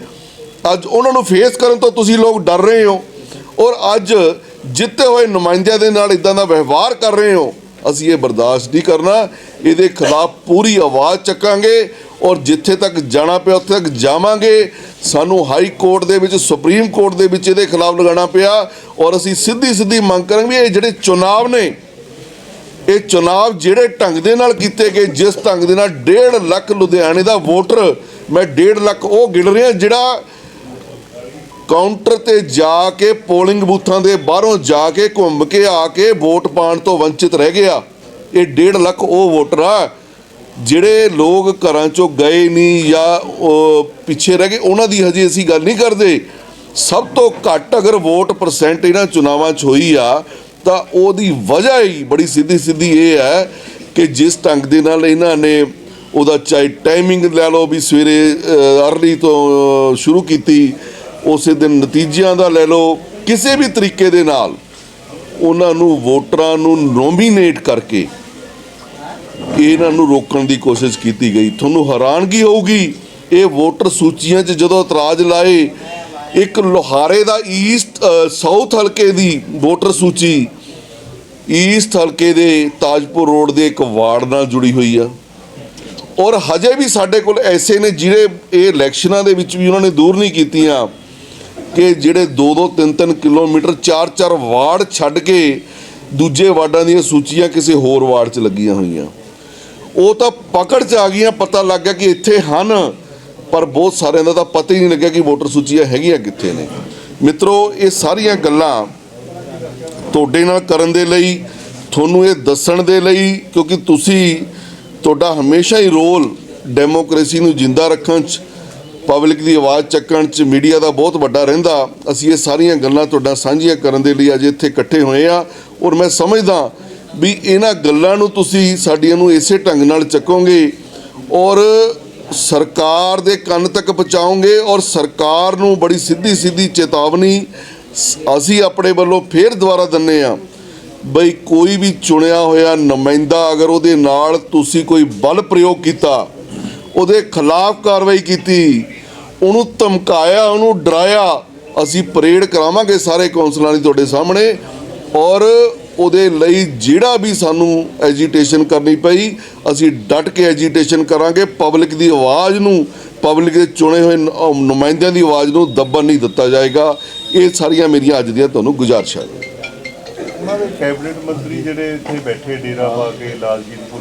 S1: ਅੱਜ ਉਹਨਾਂ ਨੂੰ ਫੇਸ ਕਰਨ ਤੋਂ ਤੁਸੀਂ ਲੋਕ ਡਰ ਰਹੇ ਹੋ। ਔਰ ਅੱਜ ਜਿੱਤੇ ਹੋਏ ਨੁਮਾਇੰਦਿਆਂ ਦੇ ਨਾਲ ਇਦਾਂ ਦਾ ਵਿਵਹਾਰ ਕਰ ਰਹੇ ਹੋ, ਅਸੀਂ ਇਹ ਬਰਦਾਸ਼ਤ ਨਹੀਂ ਕਰਨਾ। ਇਹਦੇ ਖਿਲਾਫ ਪੂਰੀ ਆਵਾਜ਼ ਚੱਕਾਂਗੇ ਔਰ ਜਿੱਥੇ ਤੱਕ ਜਾਣਾ ਪਿਆ, ਉੱਥੇ ਤੱਕ ਜਾਵਾਂਗੇ। ਸਾਨੂੰ ਹਾਈ ਕੋਰਟ ਦੇ ਵਿੱਚ, ਸੁਪਰੀਮ ਕੋਰਟ ਦੇ ਵਿੱਚ ਇਹਦੇ ਖਿਲਾਫ ਲਗਾਉਣਾ ਪਿਆ ਔਰ ਅਸੀਂ ਸਿੱਧੀ ਸਿੱਧੀ ਮੰਗ ਕਰਾਂਗੇ ਇਹ ਜਿਹੜੇ ਚੁਣਾਵ ਨੇ, ਇਹ ਚੁਣਾਵ ਜਿਹੜੇ ਢੰਗ ਦੇ ਨਾਲ ਕੀਤੇ ਗਏ, ਜਿਸ ਢੰਗ ਦੇ ਨਾਲ 1.5 ਲੱਖ ਲੁਧਿਆਣੇ ਦਾ ਵੋਟਰ, ਮੈਂ 1.5 ਲੱਖ ਉਹ ਗਿਣ ਰਿਹਾ ਜਿਹੜਾ ਕਾਊਂਟਰ ਤੇ ਜਾ ਕੇ ਪੋਲਿੰਗ ਬੂਥਾਂ ਦੇ ਬਾਹਰੋਂ ਜਾ ਕੇ ਘੁੰਮ ਕੇ ਆ ਕੇ ਵੋਟ ਪਾਣ ਤੋਂ ਵੰਚਿਤ ਰਹਿ ਗਿਆ। ਇਹ 1.5 ਲੱਖ ਉਹ ਵੋਟਰ ਆ, ਜਿਹੜੇ ਲੋਕ ਘਰਾਂ ਚੋਂ ਗਏ ਨਹੀਂ ਜਾਂ ਉਹ ਪਿੱਛੇ ਰਹਿ ਗਏ, ਉਹਨਾਂ ਦੀ ਹਜੇ ਅਸੀਂ ਗੱਲ ਨਹੀਂ ਕਰਦੇ। ਸਭ ਤੋਂ ਘੱਟ ਅਗਰ ਵੋਟ ਪਰਸੈਂਟ ਇਹਨਾਂ ਚੁਣਾਵਾਂ 'ਚ ਹੋਈ ਆ, ਤਾਂ ਉਹਦੀ ਵਜ੍ਹਾ ਹੀ ਬੜੀ ਸਿੱਧੀ ਸਿੱਧੀ ਇਹ ਹੈ ਕਿ ਜਿਸ ਢੰਗ ਦੇ ਨਾਲ ਇਹਨਾਂ ਨੇ ਉਹਦਾ ਚਾਹੇ ਟਾਈਮਿੰਗ ਲੈ ਲਓ ਵੀ ਸਵੇਰੇ ਅਰਲੀ ਤੋਂ ਸ਼ੁਰੂ ਕੀਤੀ ਉਸੇ ਦਿਨ ਨਤੀਜਿਆਂ ਦਾ ਲੈ ਲਓ, ਕਿਸੇ ਵੀ ਤਰੀਕੇ ਦੇ ਨਾਲ ਉਹਨਾਂ ਨੂੰ ਵੋਟਰਾਂ ਨੂੰ ਨੋਮੀਨੇਟ ਕਰਕੇ ਇਹਨਾਂ ਨੂੰ ਰੋਕਣ ਦੀ ਕੋਸ਼ਿਸ਼ ਕੀਤੀ ਗਈ। ਤੁਹਾਨੂੰ ਹੈਰਾਨਗੀ ਹੋਊਗੀ, ਇਹ ਵੋਟਰ ਸੂਚੀਆਂ 'ਚ ਜਦੋਂ ਇਤਰਾਜ਼ ਲਾਏ, ਇੱਕ ਲੋਹਾਰੇ ਦਾ ਈਸਟ ਸਾਊਥ ਹਲਕੇ ਦੀ ਵੋਟਰ ਸੂਚੀ ਈਸਟ ਹਲਕੇ ਦੇ ਤਾਜਪੁਰ ਰੋਡ ਦੇ ਇੱਕ ਵਾਰਡ ਨਾਲ ਜੁੜੀ ਹੋਈ ਆ। ਔਰ ਹਜੇ ਵੀ ਸਾਡੇ ਕੋਲ ਐਸੇ ਨੇ ਜਿਹੜੇ ਇਹ ਇਲੈਕਸ਼ਨਾਂ ਦੇ ਵਿੱਚ ਵੀ ਉਹਨਾਂ ਨੇ ਦੂਰ ਨਹੀਂ ਕੀਤੀਆਂ। ਕਿ ਜਿਹੜੇ 2-2 3-3 ਕਿਲੋਮੀਟਰ 4-4 ਵਾਰਡ ਛੱਡ ਕੇ ਦੂਜੇ ਵਾਰਡਾਂ ਦੀਆਂ ਸੂਚੀਆਂ ਕਿਸੇ ਹੋਰ ਵਾਰਡ 'ਚ ਲੱਗੀਆਂ ਹੋਈਆਂ। ਉਹ ਤਾਂ ਪਕੜ 'ਚ ਆ ਗਈਆਂ, ਪਤਾ ਲੱਗ ਗਿਆ ਕਿ ਇੱਥੇ ਹਨ, ਪਰ ਬਹੁਤ ਸਾਰਿਆਂ ਦਾ ਤਾਂ ਪਤਾ ਹੀ ਨਹੀਂ ਲੱਗਿਆ ਕਿ ਵੋਟਰ ਸੂਚੀਆਂ ਹੈਗੀਆਂ ਕਿੱਥੇ ਨੇ। ਮਿੱਤਰੋ, ਇਹ ਸਾਰੀਆਂ ਗੱਲਾਂ ਤੁਹਾਡੇ ਨਾਲ ਕਰਨ ਦੇ ਲਈ, ਤੁਹਾਨੂੰ ਇਹ ਦੱਸਣ ਦੇ ਲਈ, ਕਿਉਂਕਿ ਤੁਸੀਂ ਤੁਹਾਡਾ ਹਮੇਸ਼ਾ ਹੀ ਰੋਲ ਡੈਮੋਕ੍ਰੇਸੀ ਨੂੰ ਜਿੰਦਾ ਰੱਖਣ 'ਚ ਪਬਲਿਕ ਦੀ ਆਵਾਜ਼ ਚੱਕਣ 'ਚ ਮੀਡੀਆ ਦਾ ਬਹੁਤ ਵੱਡਾ ਰਹਿੰਦਾ। ਅਸੀਂ ਇਹ ਸਾਰੀਆਂ ਗੱਲਾਂ ਤੁਹਾਡਾ ਸਾਂਝੀਆਂ ਕਰਨ ਦੇ ਲਈ ਅੱਜ ਇੱਥੇ ਇਕੱਠੇ ਹੋਏ ਆ ਔਰ ਮੈਂ ਸਮਝਦਾ ਵੀ ਇਹਨਾਂ ਗੱਲਾਂ ਨੂੰ ਤੁਸੀਂ ਸਾਡੀਆਂ ਨੂੰ ਇਸੇ ਢੰਗ ਨਾਲ ਚੱਕੋਗੇ ਔਰ ਸਰਕਾਰ ਦੇ ਕੰਨ ਤੱਕ ਪਹੁੰਚਾਓਗੇ ਔਰ ਸਰਕਾਰ ਨੂੰ ਬੜੀ ਸਿੱਧੀ ਸਿੱਧੀ ਚੇਤਾਵਨੀ ਸ- ਅਸੀਂ ਆਪਣੇ ਵੱਲੋਂ ਫੇਰ ਦੁਬਾਰਾ ਦਿੰਨੇ ਆ ਬਈ ਕੋਈ ਵੀ ਚੁਣਿਆ ਹੋਇਆ ਨੁਮਾਇੰਦਾ ਅਗਰ ਉਹਦੇ ਨਾਲ ਤੁਸੀਂ ਕੋਈ ਬਲ ਪ੍ਰਯੋਗ ਕੀਤਾ ਉਹਦੇ ਖਿਲਾਫ ਕਾਰਵਾਈ ਕੀਤੀ। ਉਹਨੂੰ ਧਮਕਾਇਆ, ਉਹਨੂੰ ਡਰਾਇਆ। ਅਸੀਂ ਪਰੇਡ ਕਰਾਵਾਂਗੇ ਸਾਰੇ ਕੌਂਸਲਰਾਂ ਦੀ ਤੁਹਾਡੇ ਸਾਹਮਣੇ ਔਰ ਉਹਦੇ ਲਈ ਜਿਹੜਾ ਵੀ ਸਾਨੂੰ ਐਜੀਟੇਸ਼ਨ ਕਰਨੀ ਪਈ, ਅਸੀਂ ਡਟ ਕੇ ਐਜੀਟੇਸ਼ਨ ਕਰਾਂਗੇ। ਪਬਲਿਕ ਦੀ ਆਵਾਜ਼ ਨੂੰ ਪਬਲਿਕ ਦੇ ਚੁਣੇ ਹੋਏ ਨੁਮਾਇੰਦਿਆਂ ਦੀ ਆਵਾਜ਼ ਨੂੰ ਦੱਬਣ ਨਹੀਂ ਦਿੱਤਾ ਜਾਏਗਾ। ਇਹ ਸਾਰੀਆਂ ਮੇਰੀਆਂ ਅੱਜ ਦੀਆਂ ਤੁਹਾਨੂੰ ਗੁਜ਼ਾਰਿਸ਼ਾਂ ਨੇ।
S2: ਉਹਨਾਂ ਦੇ ਕੈਬਨਿਟ ਮੰਤਰੀ ਜਿਹੜੇ ਇੱਥੇ ਬੈਠੇ, ਡੇਰਾ ਪਾ ਕੇ, ਲਾਲਜੀਤਪੁਰ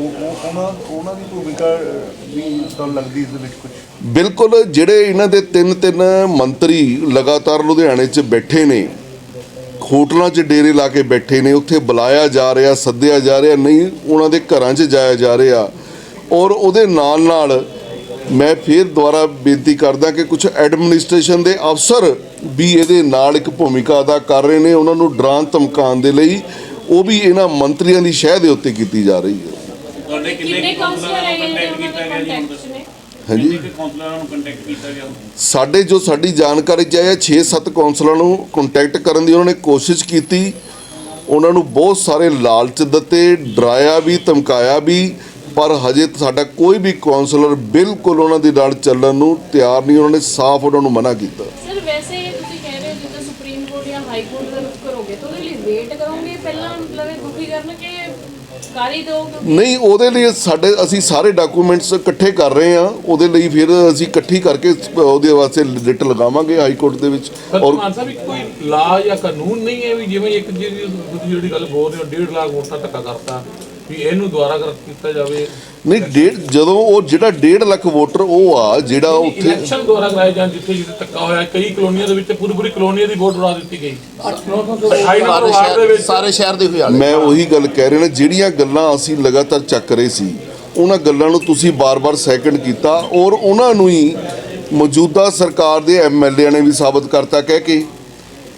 S2: ਉਹ ਉਹਨਾਂ ਉਹਨਾਂ ਦੀ ਭੂਮਿਕਾ ਵੀ ਤੁਹਾਨੂੰ ਲੱਗਦੀ ਇਸ ਦੇ ਵਿੱਚ ਕੁਝ
S1: ਬਿਲਕੁਲ, ਜਿਹੜੇ ਇਹਨਾਂ ਦੇ ਤਿੰਨ ਤਿੰਨ ਮੰਤਰੀ ਲਗਾਤਾਰ ਲੁਧਿਆਣੇ 'ਚ ਬੈਠੇ ਨੇ, ਹੋਟਲਾਂ 'ਚ ਡੇਰੇ ਲਾ ਕੇ ਬੈਠੇ ਨੇ, ਉੱਥੇ ਬੁਲਾਇਆ ਜਾ ਰਿਹਾ, ਸੱਦਿਆ ਜਾ ਰਿਹਾ, ਨਹੀਂ, ਉਹਨਾਂ ਦੇ ਘਰਾਂ 'ਚ ਜਾਇਆ ਜਾ ਰਿਹਾ। ਔਰ ਉਹਦੇ ਨਾਲ ਨਾਲ ਮੈਂ ਫਿਰ ਦੁਬਾਰਾ ਬੇਨਤੀ ਕਰਦਾ ਕਿ ਕੁਝ ਐਡਮਿਨਿਸਟ੍ਰੇਸ਼ਨ ਦੇ ਅਫਸਰ ਵੀ ਇਹਦੇ ਨਾਲ ਇੱਕ ਭੂਮਿਕਾ ਅਦਾ ਕਰ ਰਹੇ ਨੇ, ਉਹਨਾਂ ਨੂੰ ਡਰਾਨ ਧਮਕਾਉਣ ਦੇ ਲਈ, ਉਹ ਵੀ ਇਹਨਾਂ ਮੰਤਰੀਆਂ ਦੀ ਸ਼ਹਿ ਦੇ ਉੱਤੇ ਕੀਤੀ ਜਾ ਰਹੀ ਹੈ।
S3: ਤੁਹਾਡੇ
S4: ਕਿੰਨੇ ਕਾਉਂਸਲਰ
S3: ਕੰਟੈਕਟ ਕੀਤਾ ਗਿਆ ਜੀ?
S1: ਹਾਂਜੀ।
S3: ਕਿੰਨੇ ਕੁ ਕਾਉਂਸਲਰਾਂ ਨੂੰ ਕੰਟੈਕਟ ਕੀਤਾ ਗਿਆ?
S1: ਸਾਡੇ ਜੋ ਸਾਡੀ ਜਾਣਕਾਰੀ ਚ ਆਇਆ 6-7 ਕੌਂਸਲਰਾਂ ਨੂੰ ਕੰਟੈਕਟ ਕਰਨ ਦੀ ਉਹਨਾਂ ਨੇ ਕੋਸ਼ਿਸ਼ ਕੀਤੀ। ਉਹਨਾਂ ਨੂੰ ਬਹੁਤ ਸਾਰੇ ਲਾਲਚ ਦਿੱਤੇ ਡਰਾਇਆ ਵੀ ਧਮਕਾਇਆ ਵੀ ਪਰ ਹਜੇ ਸਾਡਾ ਕੋਈ ਵੀ ਕੌਂਸਲਰ ਬਿਲਕੁਲ ਉਹਨਾਂ ਦੀ ਨਾਲ ਚੱਲਣ ਨੂੰ ਤਿਆਰ ਨਹੀਂ ਉਹਨਾਂ ਨੇ ਸਾਫ਼ ਉਹਨਾਂ ਨੂੰ ਮਨਾ ਕੀਤਾ।
S4: ਸਰ ਵੈਸੇ ਤੁਸੀਂ ਕਹਿ ਰਹੇ ਹੋ ਜਿੱਦਾਂ ਸੁਪਰੀਮ ਕੋਰਟ ਜਾਂ ਹਾਈ ਕੋਰਟ ਦੇ ਵਿੱਚ ਕਰੋਗੇ ਤਾਂ ਉਹਦੇ ਲਈ ਵੇਟ ਕਰੋਗੇ ਪਹਿਲਾਂ ਮਤਲਬ ਇਹ ਦੁਖੀ ਕਰਨ ਕਿ ਕਰ ਹੀ
S1: ਨਹੀਂ ਉਹਦੇ ਲਈ ਸਾਡੇ ਅਸੀਂ ਸਾਰੇ ਡਾਕੂਮੈਂਟਸ ਇਕੱਠੇ ਕਰ ਰਹੇ ਹਾਂ। ਉਹਦੇ ਲਈ ਫਿਰ ਅਸੀਂ ਇਕੱਠੀ ਕਰਕੇ ਉਹਦੇ ਵਾਸਤੇ ਰਿਟ ਲਗਾਵਾਂਗੇ ਹਾਈ ਕੋਰਟ ਦੇ ਵਿੱਚ। ਔਰ
S5: ਮਾਨ ਸਾਹਿਬ ਇੱਕ ਕੋਈ ਲਾ ਜਾਂ ਕਾਨੂੰਨ ਨਹੀਂ ਹੈ ਵੀ ਜਿਵੇਂ ਇੱਕ ਜਿਹੜੀ ਤੁਸੀਂ ਜਿਹੜੀ ਗੱਲ ਬੋਲ ਰਹੇ ਹੋ 1.5 ਲੱਖ ਵੋਟਾਂ ਧੱਕਾ ਕਰਤਾ। ਵੀ ਇਹਨੂੰ ਦੁਬਾਰਾ ਕਰ ਕੀਤਾ ਜਾਵੇ।
S1: ਨਹੀਂ ਡੇਢ ਜਦੋਂ ਉਹ ਜਿਹੜਾ 1.5 ਲੱਖ ਵੋਟਰ ਉਹ ਆ ਜਿਹੜਾ ਉੱਥੇ
S5: ਇਲੈਕਸ਼ਨ ਦੁਆਰਾ ਕਰਾਏ ਜਾਣ ਜਿੱਥੇ ਜਿੱਥੇ ਧੱਕਾ ਹੋਇਆ ਕਈ ਕਲੋਨੀਆਂ ਦੇ ਵਿੱਚ ਪੂਰੀ ਪੂਰੀ ਕਲੋਨੀਆਂ ਦੀ ਵੋਟ ਉਡਾ ਦਿੱਤੀ ਗਈ। 28 ਨੰਬਰ
S6: ਸਾਰੇ
S5: ਵਾਰਡ ਦੇ
S6: ਸ਼ਹਿਰ
S5: ਵਿੱਚ।
S6: ਸਾਰੇ ਸ਼ਹਿਰ ਦੇ ਹੋਏ
S1: ਮੈਂ ਉਹੀ ਗੱਲ ਕਹਿ ਰਿਹਾ ਨਾ ਜਿਹੜੀਆਂ ਗੱਲਾਂ ਅਸੀਂ ਲਗਾਤਾਰ ਚੱਕ ਰਹੇ ਸੀ ਉਹਨਾਂ ਗੱਲਾਂ ਨੂੰ ਤੁਸੀਂ ਬਾਰ-ਬਾਰ ਸੈਕਿੰਡ ਕੀਤਾ ਔਰ ਉਹਨਾਂ ਨੂੰ ਹੀ ਮੌਜੂਦਾ ਸਰਕਾਰ ਦੇ ਐਮਐਲਏ ਨੇ ਵੀ ਸਾਬਤ ਕਰਤਾ ਕਹਿ ਕੇ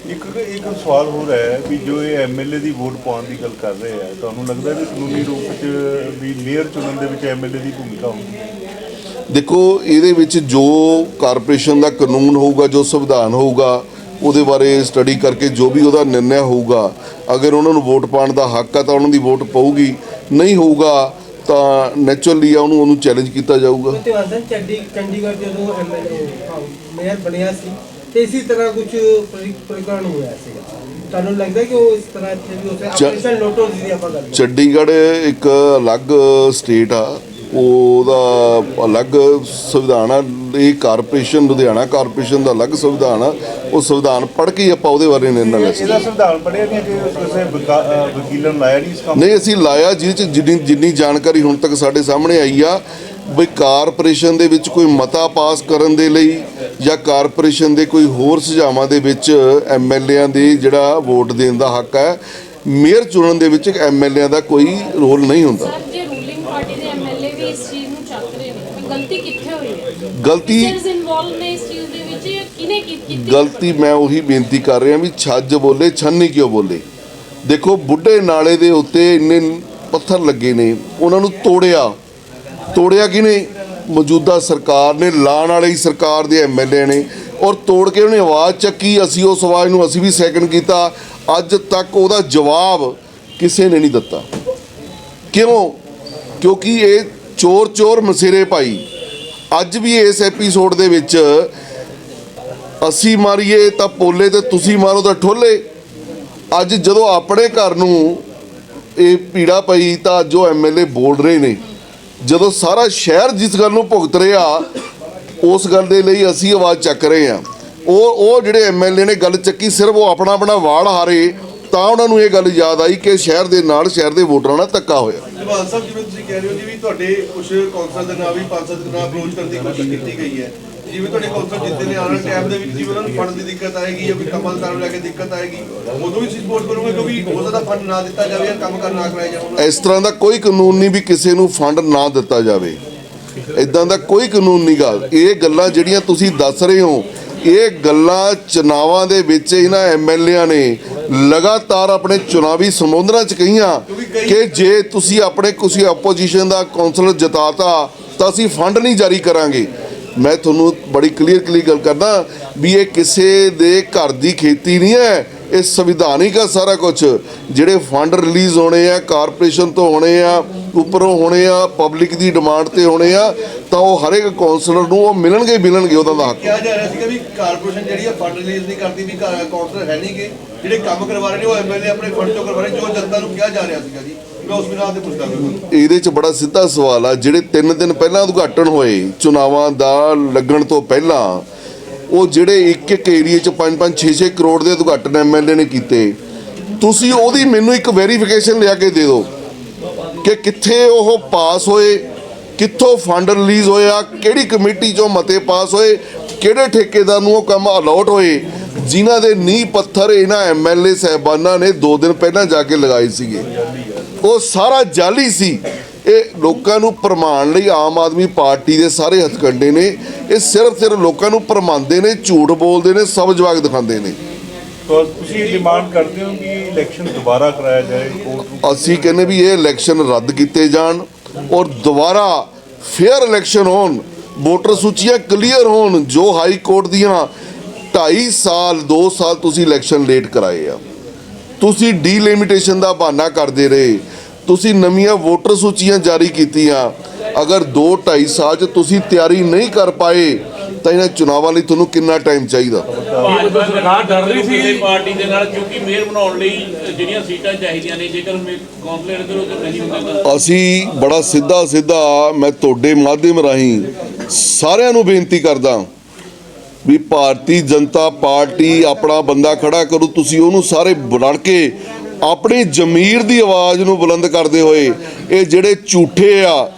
S2: ਇੱਕ ਇੱਕ ਸਵਾਲ ਹੋਰ ਹੈ ਵੀ ਜੋ ਇਹ ਐਮਐਲਏ ਦੀ ਵੋਟ ਪਾਉਣ ਦੀ ਗੱਲ ਕਰ ਰਹੇ ਆ ਤੁਹਾਨੂੰ ਲੱਗਦਾ ਵੀ ਕਾਨੂੰਨੀ ਰੂਪ 'ਚ ਵੀ ਮੇਅਰ ਚੁਣਨ ਦੇ ਵਿੱਚ ਐਮਐਲਏ ਦੀ ਭੂਮਿਕਾ ਹੁੰਦੀ ਹੈ
S1: ਦੇਖੋ ਇਹਦੇ ਵਿੱਚ ਜੋ ਕਾਰਪੋਰੇਸ਼ਨ ਦਾ ਕਾਨੂੰਨ ਹੋਊਗਾ ਜੋ ਸੰਵਿਧਾਨ ਹੋਊਗਾ ਉਹਦੇ ਬਾਰੇ ਸਟੱਡੀ ਕਰਕੇ ਜੋ ਵੀ ਉਹਦਾ ਨਿਰਣੈ ਹੋਊਗਾ ਅਗਰ ਉਹਨਾਂ ਨੂੰ ਵੋਟ ਪਾਉਣ ਦਾ ਹੱਕ ਆ ਤਾਂ ਉਹਨਾਂ ਦੀ ਵੋਟ ਪਊਗੀ ਨਹੀਂ ਹੋਊਗਾ ਤਾਂ ਨੈਚੁਰਲੀ ਆ ਉਹਨੂੰ ਉਹਨੂੰ ਚੈਲੰਜ ਕੀਤਾ ਜਾਊਗਾ।
S7: ਸਿੰਘ ਚੱਡੀ ਚੰਡੀਗੜ੍ਹ ਜਦੋਂ ਐਮਐਲਏ ਮੇਅਰ ਬਣਿਆ ਸੀ ਤੇ ਇਸੇ ਤਰ੍ਹਾਂ ਕੁਝ ਪ੍ਰਕਰਣ ਹੋਇਆ ਸੀਗਾ। ਤੁਹਾਨੂੰ ਲੱਗਦਾ ਕਿ ਉਹ ਇਸ ਤਰ੍ਹਾਂ ਇੱਥੇ ਵੀ ਉਸੇ
S1: ਚ-
S7: ਆਪਰੇਸ਼ਨ ਲੋਟੋ ਦੀ ਆਪਾਂ ਗੱਲ।
S1: ਚੰਡੀਗੜ੍ਹ ਇੱਕ ਅਲੱਗ ਸਟੇਟ ਆ। ਉਹਦਾ ਅਲੱਗ ਸੰਵਿਧਾਨ ਆ। ਇਹ ਕਾਰਪੋਰੇਸ਼ਨ ਲੁਧਿਆਣਾ ਕਾਰਪੋਰੇਸ਼ਨ ਦਾ ਅਲੱਗ ਸੰਵਿਧਾਨ ਆ। ਉਹ ਸੰਵਿਧਾਨ ਪੜ੍ਹ ਕੇ ਆਪਾਂ ਉਹਦੇ ਬਾਰੇ ਨਿਰਣਾ ਲੈ ਸਕਦੇ
S2: ਇਹਦਾ ਸੰਵਿਧਾਨ ਪੜਿਆ ਨਹੀਂ ਕਿ ਕਿਸੇ ਵਕਾ- ਅਹ ਵਕੀਲਾਂ ਨੂੰ ਲਾਇਆ ਨਹੀਂ ਇਸ ਕੰਮ
S1: ਨਹੀਂ ਅਸੀਂ ਲਾਇਆ ਜਿਹਦੇ ਚ ਜਿੰਨੀ ਜਿੰਨੀ ਜਾਣਕਾਰੀ ਹੁਣ ਤੱਕ ਸਾਡੇ ਸਾਹਮਣੇ ਆਈ ਆ। ਵੀ ਕਾਰਪੋਰੇਸ਼ਨ ਦੇ ਵਿੱਚ ਕੋਈ ਮਤਾ ਪਾਸ ਕਰਨ ਦੇ ਲਈ ਜਾਂ ਕਾਰਪੋਰੇਸ਼ਨ ਦੇ ਕੋਈ ਹੋਰ ਸੁਝਾਵਾਂ ਦੇ ਵਿੱਚ ਐਮਐਲਏਆਂ ਦੇ ਜਿਹੜਾ ਵੋਟ ਦੇਣ ਦਾ ਹੱਕ ਹੈ ਮੇਅਰ ਚੁਣਨ ਦੇ ਵਿੱਚ ਐਮਐਲਏਆਂ ਦਾ ਕੋਈ ਰੋਲ ਨਹੀਂ ਹੁੰਦਾ।
S4: ਗਲਤੀ
S1: ਗਲਤੀ ਮੈਂ ਉਹੀ ਬੇਨਤੀ ਕਰ ਰਿਹਾ ਵੀ ਛੱਜ ਬੋਲੇ ਛੰਨੀ ਕਿਉਂ ਬੋਲੇ? ਦੇਖੋ ਬੁੱਢੇ ਨਾਲੇ ਦੇ ਉੱਤੇ ਇੰਨੇ ਪੱਥਰ ਲੱਗੇ ਨੇ ਉਹਨਾਂ ਨੂੰ ਤੋੜਿਆ। ਤੋੜਿਆ ਕਿਨੇ ਮੌਜੂਦਾ ਸਰਕਾਰ ਨੇ ਲਾਣ ਵਾਲੀ ਸਰਕਾਰ ਦੇ ਐਮਐਲਏ ਨੇ ਔਰ ਤੋੜ ਕੇ ਉਹਨੇ ਆਵਾਜ਼ ਚੱਕੀ। ਅਸੀਂ ਉਸ ਆਵਾਜ਼ ਨੂੰ ਅਸੀਂ ਵੀ ਸੈਕਿੰਡ ਕੀਤਾ। ਅੱਜ ਤੱਕ ਉਹਦਾ ਜਵਾਬ ਕਿਸੇ ਨੇ ਨਹੀਂ ਦਿੱਤਾ। ਕਿਉਂ? ਕਿਉਂਕਿ ਇਹ ਚੋਰ ਚੋਰ ਮਸੇਰੇ ਭਾਈ। ਅੱਜ ਵੀ ਇਸ ਐਪੀਸੋਡ ਦੇ ਵਿੱਚ ਅਸੀਂ ਮਾਰੀਏ ਤਾਂ ਪੋਲੇ ਤੇ ਤੁਸੀਂ ਮਾਰੋ ਤਾਂ ਠੋਲੇ। ਅੱਜ ਜਦੋਂ ਆਪਣੇ ਘਰ ਨੂੰ ਇਹ ਪੀੜਾ ਪਈ ਤਾਂ ਜੋ ਐਮਐਲਏ ਬੋਲ ਰਹੇ ਨੇ। ਜਦੋਂ ਸਾਰਾ ਸ਼ਹਿਰ ਜਿਸ ਗੱਲ ਨੂੰ ਭੁਗਤ ਰਿਹਾ, ਉਸ ਗੱਲ ਦੇ ਲਈ ਅਸੀਂ ਆਵਾਜ਼ ਚੱਕ ਰਹੇ ਹਾਂ। ਉਹ ਉਹ ਜਿਹੜੇ ਐਮਐਲਏ ਨੇ ਗੱਲ ਚੱਕੀ, ਸਿਰਫ ਉਹ ਆਪਣਾ ਆਪਣਾ ਵਾੜ ਹਾਰੇ, ਤਾਂ ਉਹਨਾਂ ਨੂੰ ਇਹ ਗੱਲ ਯਾਦ ਆਈ ਕਿ ਸ਼ਹਿਰ ਦੇ ਨਾਲ ਸ਼ਹਿਰ ਦੇ ਵੋਟਰਾਂ ਨਾਲ ਧੱਕਾ ਹੋਇਆ।
S8: ਜਵਾਨ ਸਾਹਿਬ, ਜਿਵੇਂ ਤੁਸੀਂ ਕਹਿ ਰਹੇ ਹੋ ਜੀ ਵੀ ਤੁਹਾਡੇ ਕੁਝ ਕੌਂਸਲ ਦੇ ਨਾਲ ਵੀ ਪੰਜ ਸੱਤ ਨਾਲ ਅਪਰੋਚ ਕਰਨ ਦੀ ਕੋਸ਼ਿਸ਼ ਕੀਤੀ ਗਈ ਹੈ। ਜਿਵੇਂ ਤੁਹਾਡੇ ਕੌਂਸਲ ਜਿੱਤੇ ਨੇ ਆਉਣ ਟਾਈਮ ਦੇ ਵਿੱਚ ਜਿਵੇਂ ਉਹਨਾਂ ਨੂੰ ਫੰਡ ਦੀ ਦਿੱਕਤ ਆਏਗੀ ਜਾਂ ਕੋਈ ਕੰਮਾਂ ਨੂੰ ਲੈ ਕੇ ਦਿੱਕਤ ਆਏਗੀ ਉਦੋਂ ਵੀ ਸਪੋਰਟ ਕਰੋਗੇ ਕਿਉਂਕਿ ਹੋ ਸਕਦਾ ਫੰਡ ਨਾ ਦਿੱਤਾ ਜਾਵੇ ਜਾਂ ਕੰਮ ਕਰ ਨਾ ਕਰਾਇਆ ਜਾਵੇ
S1: ਇਸ ਤਰ੍ਹਾਂ ਦਾ ਕੋਈ ਕਾਨੂੰਨ ਨਹੀਂ ਵੀ ਕਿਸੇ ਨੂੰ ਫੰਡ ਨਾ ਦਿੱਤਾ ਜਾਵੇ। ਇਦਾਂ ਦਾ ਕੋਈ ਕਾਨੂੰਨ ਨਹੀਂ ਗਾ ਇਹ ਗੱਲਾਂ ਜਿਹੜੀਆਂ ਤੁਸੀਂ ਦੱਸ ਰਹੇ ਹੋ ਇਹ ਗੱਲਾਂ ਚੁਣਾਵਾਂ ਦੇ ਵਿੱਚ ਇਹਨਾਂ ਐਮਐਲਏਆਂ ਨੇ ਲਗਾਤਾਰ ਆਪਣੇ ਚੁਣਾਵੀ ਸੰਬੋਧਨਾਂ 'ਚ ਕਹੀਆਂ ਕਿ ਜੇ ਤੁਸੀਂ ਆਪਣੇ ਕਿਸੇ ਆਪੋਜੀਸ਼ਨ ਦਾ ਕੌਂਸਲਰ ਜਿਤਾਤਾ ਤਾਂ ਅਸੀਂ ਫੰਡ ਨਹੀਂ ਜਾਰੀ ਕਰਾਂਗੇ। ਮੈਂ ਤੁਹਾਨੂੰ ਬੜੀ ਕਲੀਅਰ ਕਲੀਅਰ ਗੱਲ ਕਰਦਾ ਵੀ ਇਹ ਕਿਸੇ ਦੇ ਘਰ ਦੀ ਖੇਤੀ ਨਹੀਂ ਹੈ, ਇਹ ਸੰਵਿਧਾਨਿਕ ਆ ਸਾਰਾ ਕੁਝ ਜਿਹੜੇ ਫੰਡ ਰਿਲੀਜ਼ ਹੋਣੇ ਆ ਕਾਰਪੋਰੇਸ਼ਨ ਤੋਂ ਹੋਣੇ ਆ, ਉੱਪਰੋਂ ਹੋਣੇ ਆ ਪਬਲਿਕ ਦੀ ਡਿਮਾਂਡ ਤੇ ਹੋਣੇ ਆ, ਤਾਂ ਉਹ ਹਰ ਇੱਕ ਕਾਉਂਸਲਰ ਨੂੰ ਉਹ ਮਿਲਣਗੇ ਹੀ ਮਿਲਣਗੇ ਉਹਦਾ ਦਾ ਹੱਕ।
S8: ਕਿਹਾ ਜਾ ਰਿਹਾ ਸੀਗਾ ਵੀ ਕਾਰਪੋਰੇਸ਼ਨ ਜਿਹੜੀ ਆ ਫੰਡ ਰਿਲੀਜ਼ ਨਹੀਂ ਕਰਦੀ ਵੀ ਕਾਉਂਸਲਰ ਹੈ ਨਹੀਂਗੇ ਜਿਹੜੇ ਕੰਮ ਕਰਵਾ ਰਹੇ ਨੇ, ਉਹ ਐਮਐਲਏ ਆਪਣੇ ਫੰਡ ਚੋਂ ਕਰਵਾ ਰਹੇ ਜੋ ਜਨਤਾ ਨੂੰ ਕਿਹਾ ਜਾ ਰਿਹਾ ਸੀਗਾ ਜੀ।
S1: ਇਹਦੇ ਚ ਬੜਾ ਸਿੱਧਾ ਸਵਾਲ ਆ, ਜਿਹੜੇ 3 ਦਿਨ ਪਹਿਲਾਂ ਉਦਘਾਟਨ ਹੋਏ, ਚੁਣਾਵਾਂ ਦਾ ਲੱਗਣ ਤੋਂ ਪਹਿਲਾਂ, ਉਹ ਜਿਹੜੇ ਇੱਕ ਇੱਕ ਏਰੀਏ ਚ 5-5 6-6 ਕਰੋੜ ਦੇ ਉਦਘਾਟਨ ਐਮਐਲਏ ਨੇ ਕੀਤੇ, ਤੁਸੀਂ ਉਹਦੀ ਮੈਨੂੰ ਇੱਕ ਵੈਰੀਫਿਕੇਸ਼ਨ ਲਿਆ ਕੇ ਦੇ ਦਿਓ ਕਿ ਕਿੱਥੇ ਉਹ ਪਾਸ ਹੋਏ, ਕਿੱਥੋਂ ਫੰਡ ਰਿਲੀਜ਼ ਹੋਇਆ ਕਿਹੜੀ ਕਮੇਟੀ ਚੋਂ ਮਤੇ ਪਾਸ ਹੋਏ, ਕਿਹੜੇ ਠੇਕੇਦਾਰ ਨੂੰ ਉਹ ਕੰਮ ਅਲਾਟ ਹੋਏ, ਜਿਨ੍ਹਾਂ ਦੇ ਨੀਂਹ ਪੱਥਰ ਇਹਨਾਂ ਐਮਐਲਏ ਸਹਿਬਾਨਾਂ ਨੇ 2 ਦਿਨ ਪਹਿਲਾਂ ਜਾ ਕੇ ਲਗਾਏ ਸੀਗੇ। ਉਹ ਸਾਰਾ ਜਾਲੀ ਸੀ। ਇਹ ਲੋਕਾਂ ਨੂੰ ਭਰਮਾਉਣ ਲਈ ਆਮ ਆਦਮੀ ਪਾਰਟੀ ਦੇ ਸਾਰੇ ਹਥਕੰਡੇ ਨੇ। ਇਹ ਸਿਰਫ ਸਿਰਫ ਲੋਕਾਂ ਨੂੰ ਭਰਮਾਉਂਦੇ ਨੇ ਝੂਠ ਬੋਲਦੇ ਨੇ ਸਭ ਜਵਾਗ ਦਿਖਾਉਂਦੇ ਨੇ।
S2: ਤਾਂ ਤੁਸੀਂ ਡਿਮਾਂਡ ਕਰਦੇ ਹੋ ਕਿ ਇਲੈਕਸ਼ਨ ਦੁਬਾਰਾ ਕਰਾਇਆ ਜਾਏ ਕੋਰਟ ਨੂੰ?
S1: ਅਸੀਂ ਕਹਿੰਦੇ ਵੀ ਇਹ ਇਲੈਕਸ਼ਨ ਰੱਦ ਕੀਤੇ ਜਾਣ ਔਰ ਦੁਬਾਰਾ ਫੇਅਰ ਇਲੈਕਸ਼ਨ ਹੋਣ ਵੋਟਰ ਸੂਚੀਆਂ ਕਲੀਅਰ ਹੋਣ ਜੋ ਹਾਈ ਕੋਰਟ ਦੀਆਂ 2.5 ਸਾਲ 2 ਸਾਲ ਤੁਸੀਂ ਇਲੈਕਸ਼ਨ ਲੇਟ ਕਰਾਏ ਆ। ਤੁਸੀਂ ਡੀਲਿਮਿਟੇਸ਼ਨ ਦਾ ਬਹਾਨਾ ਕਰਦੇ ਰਹੇ। ਤੁਸੀਂ ਨਵੀਆਂ ਵੋਟਰ ਸੂਚੀਆਂ ਜਾਰੀ ਕੀਤੀਆਂ। ਅਗਰ 2 2.5 ਸਾਲ 'ਚ ਤੁਸੀਂ ਤਿਆਰੀ ਨਹੀਂ ਕਰ ਪਾਏ ਤਾਂ ਇਹਨਾਂ ਚੁਣਾਵਾਂ ਲਈ ਤੁਹਾਨੂੰ ਕਿੰਨਾ ਟਾਈਮ ਚਾਹੀਦਾ?
S3: ਭਾਜਪਾ
S5: ਸਰਕਾਰ ਡਰ ਰਹੀ ਸੀ।
S3: ਕਿਸੇ ਪਾਰਟੀ ਦੇ ਨਾਲ ਕਿਉਂਕਿ ਮੇਅਰ ਬਣਾਉਣ ਲਈ ਜਿਹੜੀਆਂ ਸੀਟਾਂ ਚਾਹੀਦੀਆਂ ਨੇ ਜੇਕਰ ਕੌਂਸਲਰ ਇਧਰ ਉਧਰ ਨਹੀਂ ਹੁੰਦੇ ਤਾਂ।
S1: ਅਸੀਂ ਬੜਾ ਸਿੱਧਾ ਸਿੱਧਾ ਮੈਂ ਤੁਹਾਡੇ ਮਾਧਿਅਮ ਰਾਹੀਂ ਸਾਰਿਆਂ ਨੂੰ ਬੇਨਤੀ ਕਰਦਾ ਵੀ ਭਾਰਤੀ ਜਨਤਾ ਪਾਰਟੀ ਆਪਣਾ ਬੰਦਾ ਖੜਾ ਕਰੂ, ਤੁਸੀਂ ਉਹਨੂੰ ਸਾਰੇ ਬੁਲੜ ਕੇ ਆਪਣੀ ਜ਼ਮੀਰ ਦੀ ਆਵਾਜ਼ ਨੂੰ ਬੁਲੰਦ ਕਰਦੇ ਹੋਏ, ਇਹ ਜਿਹੜੇ ਝੂਠੇ ਆ,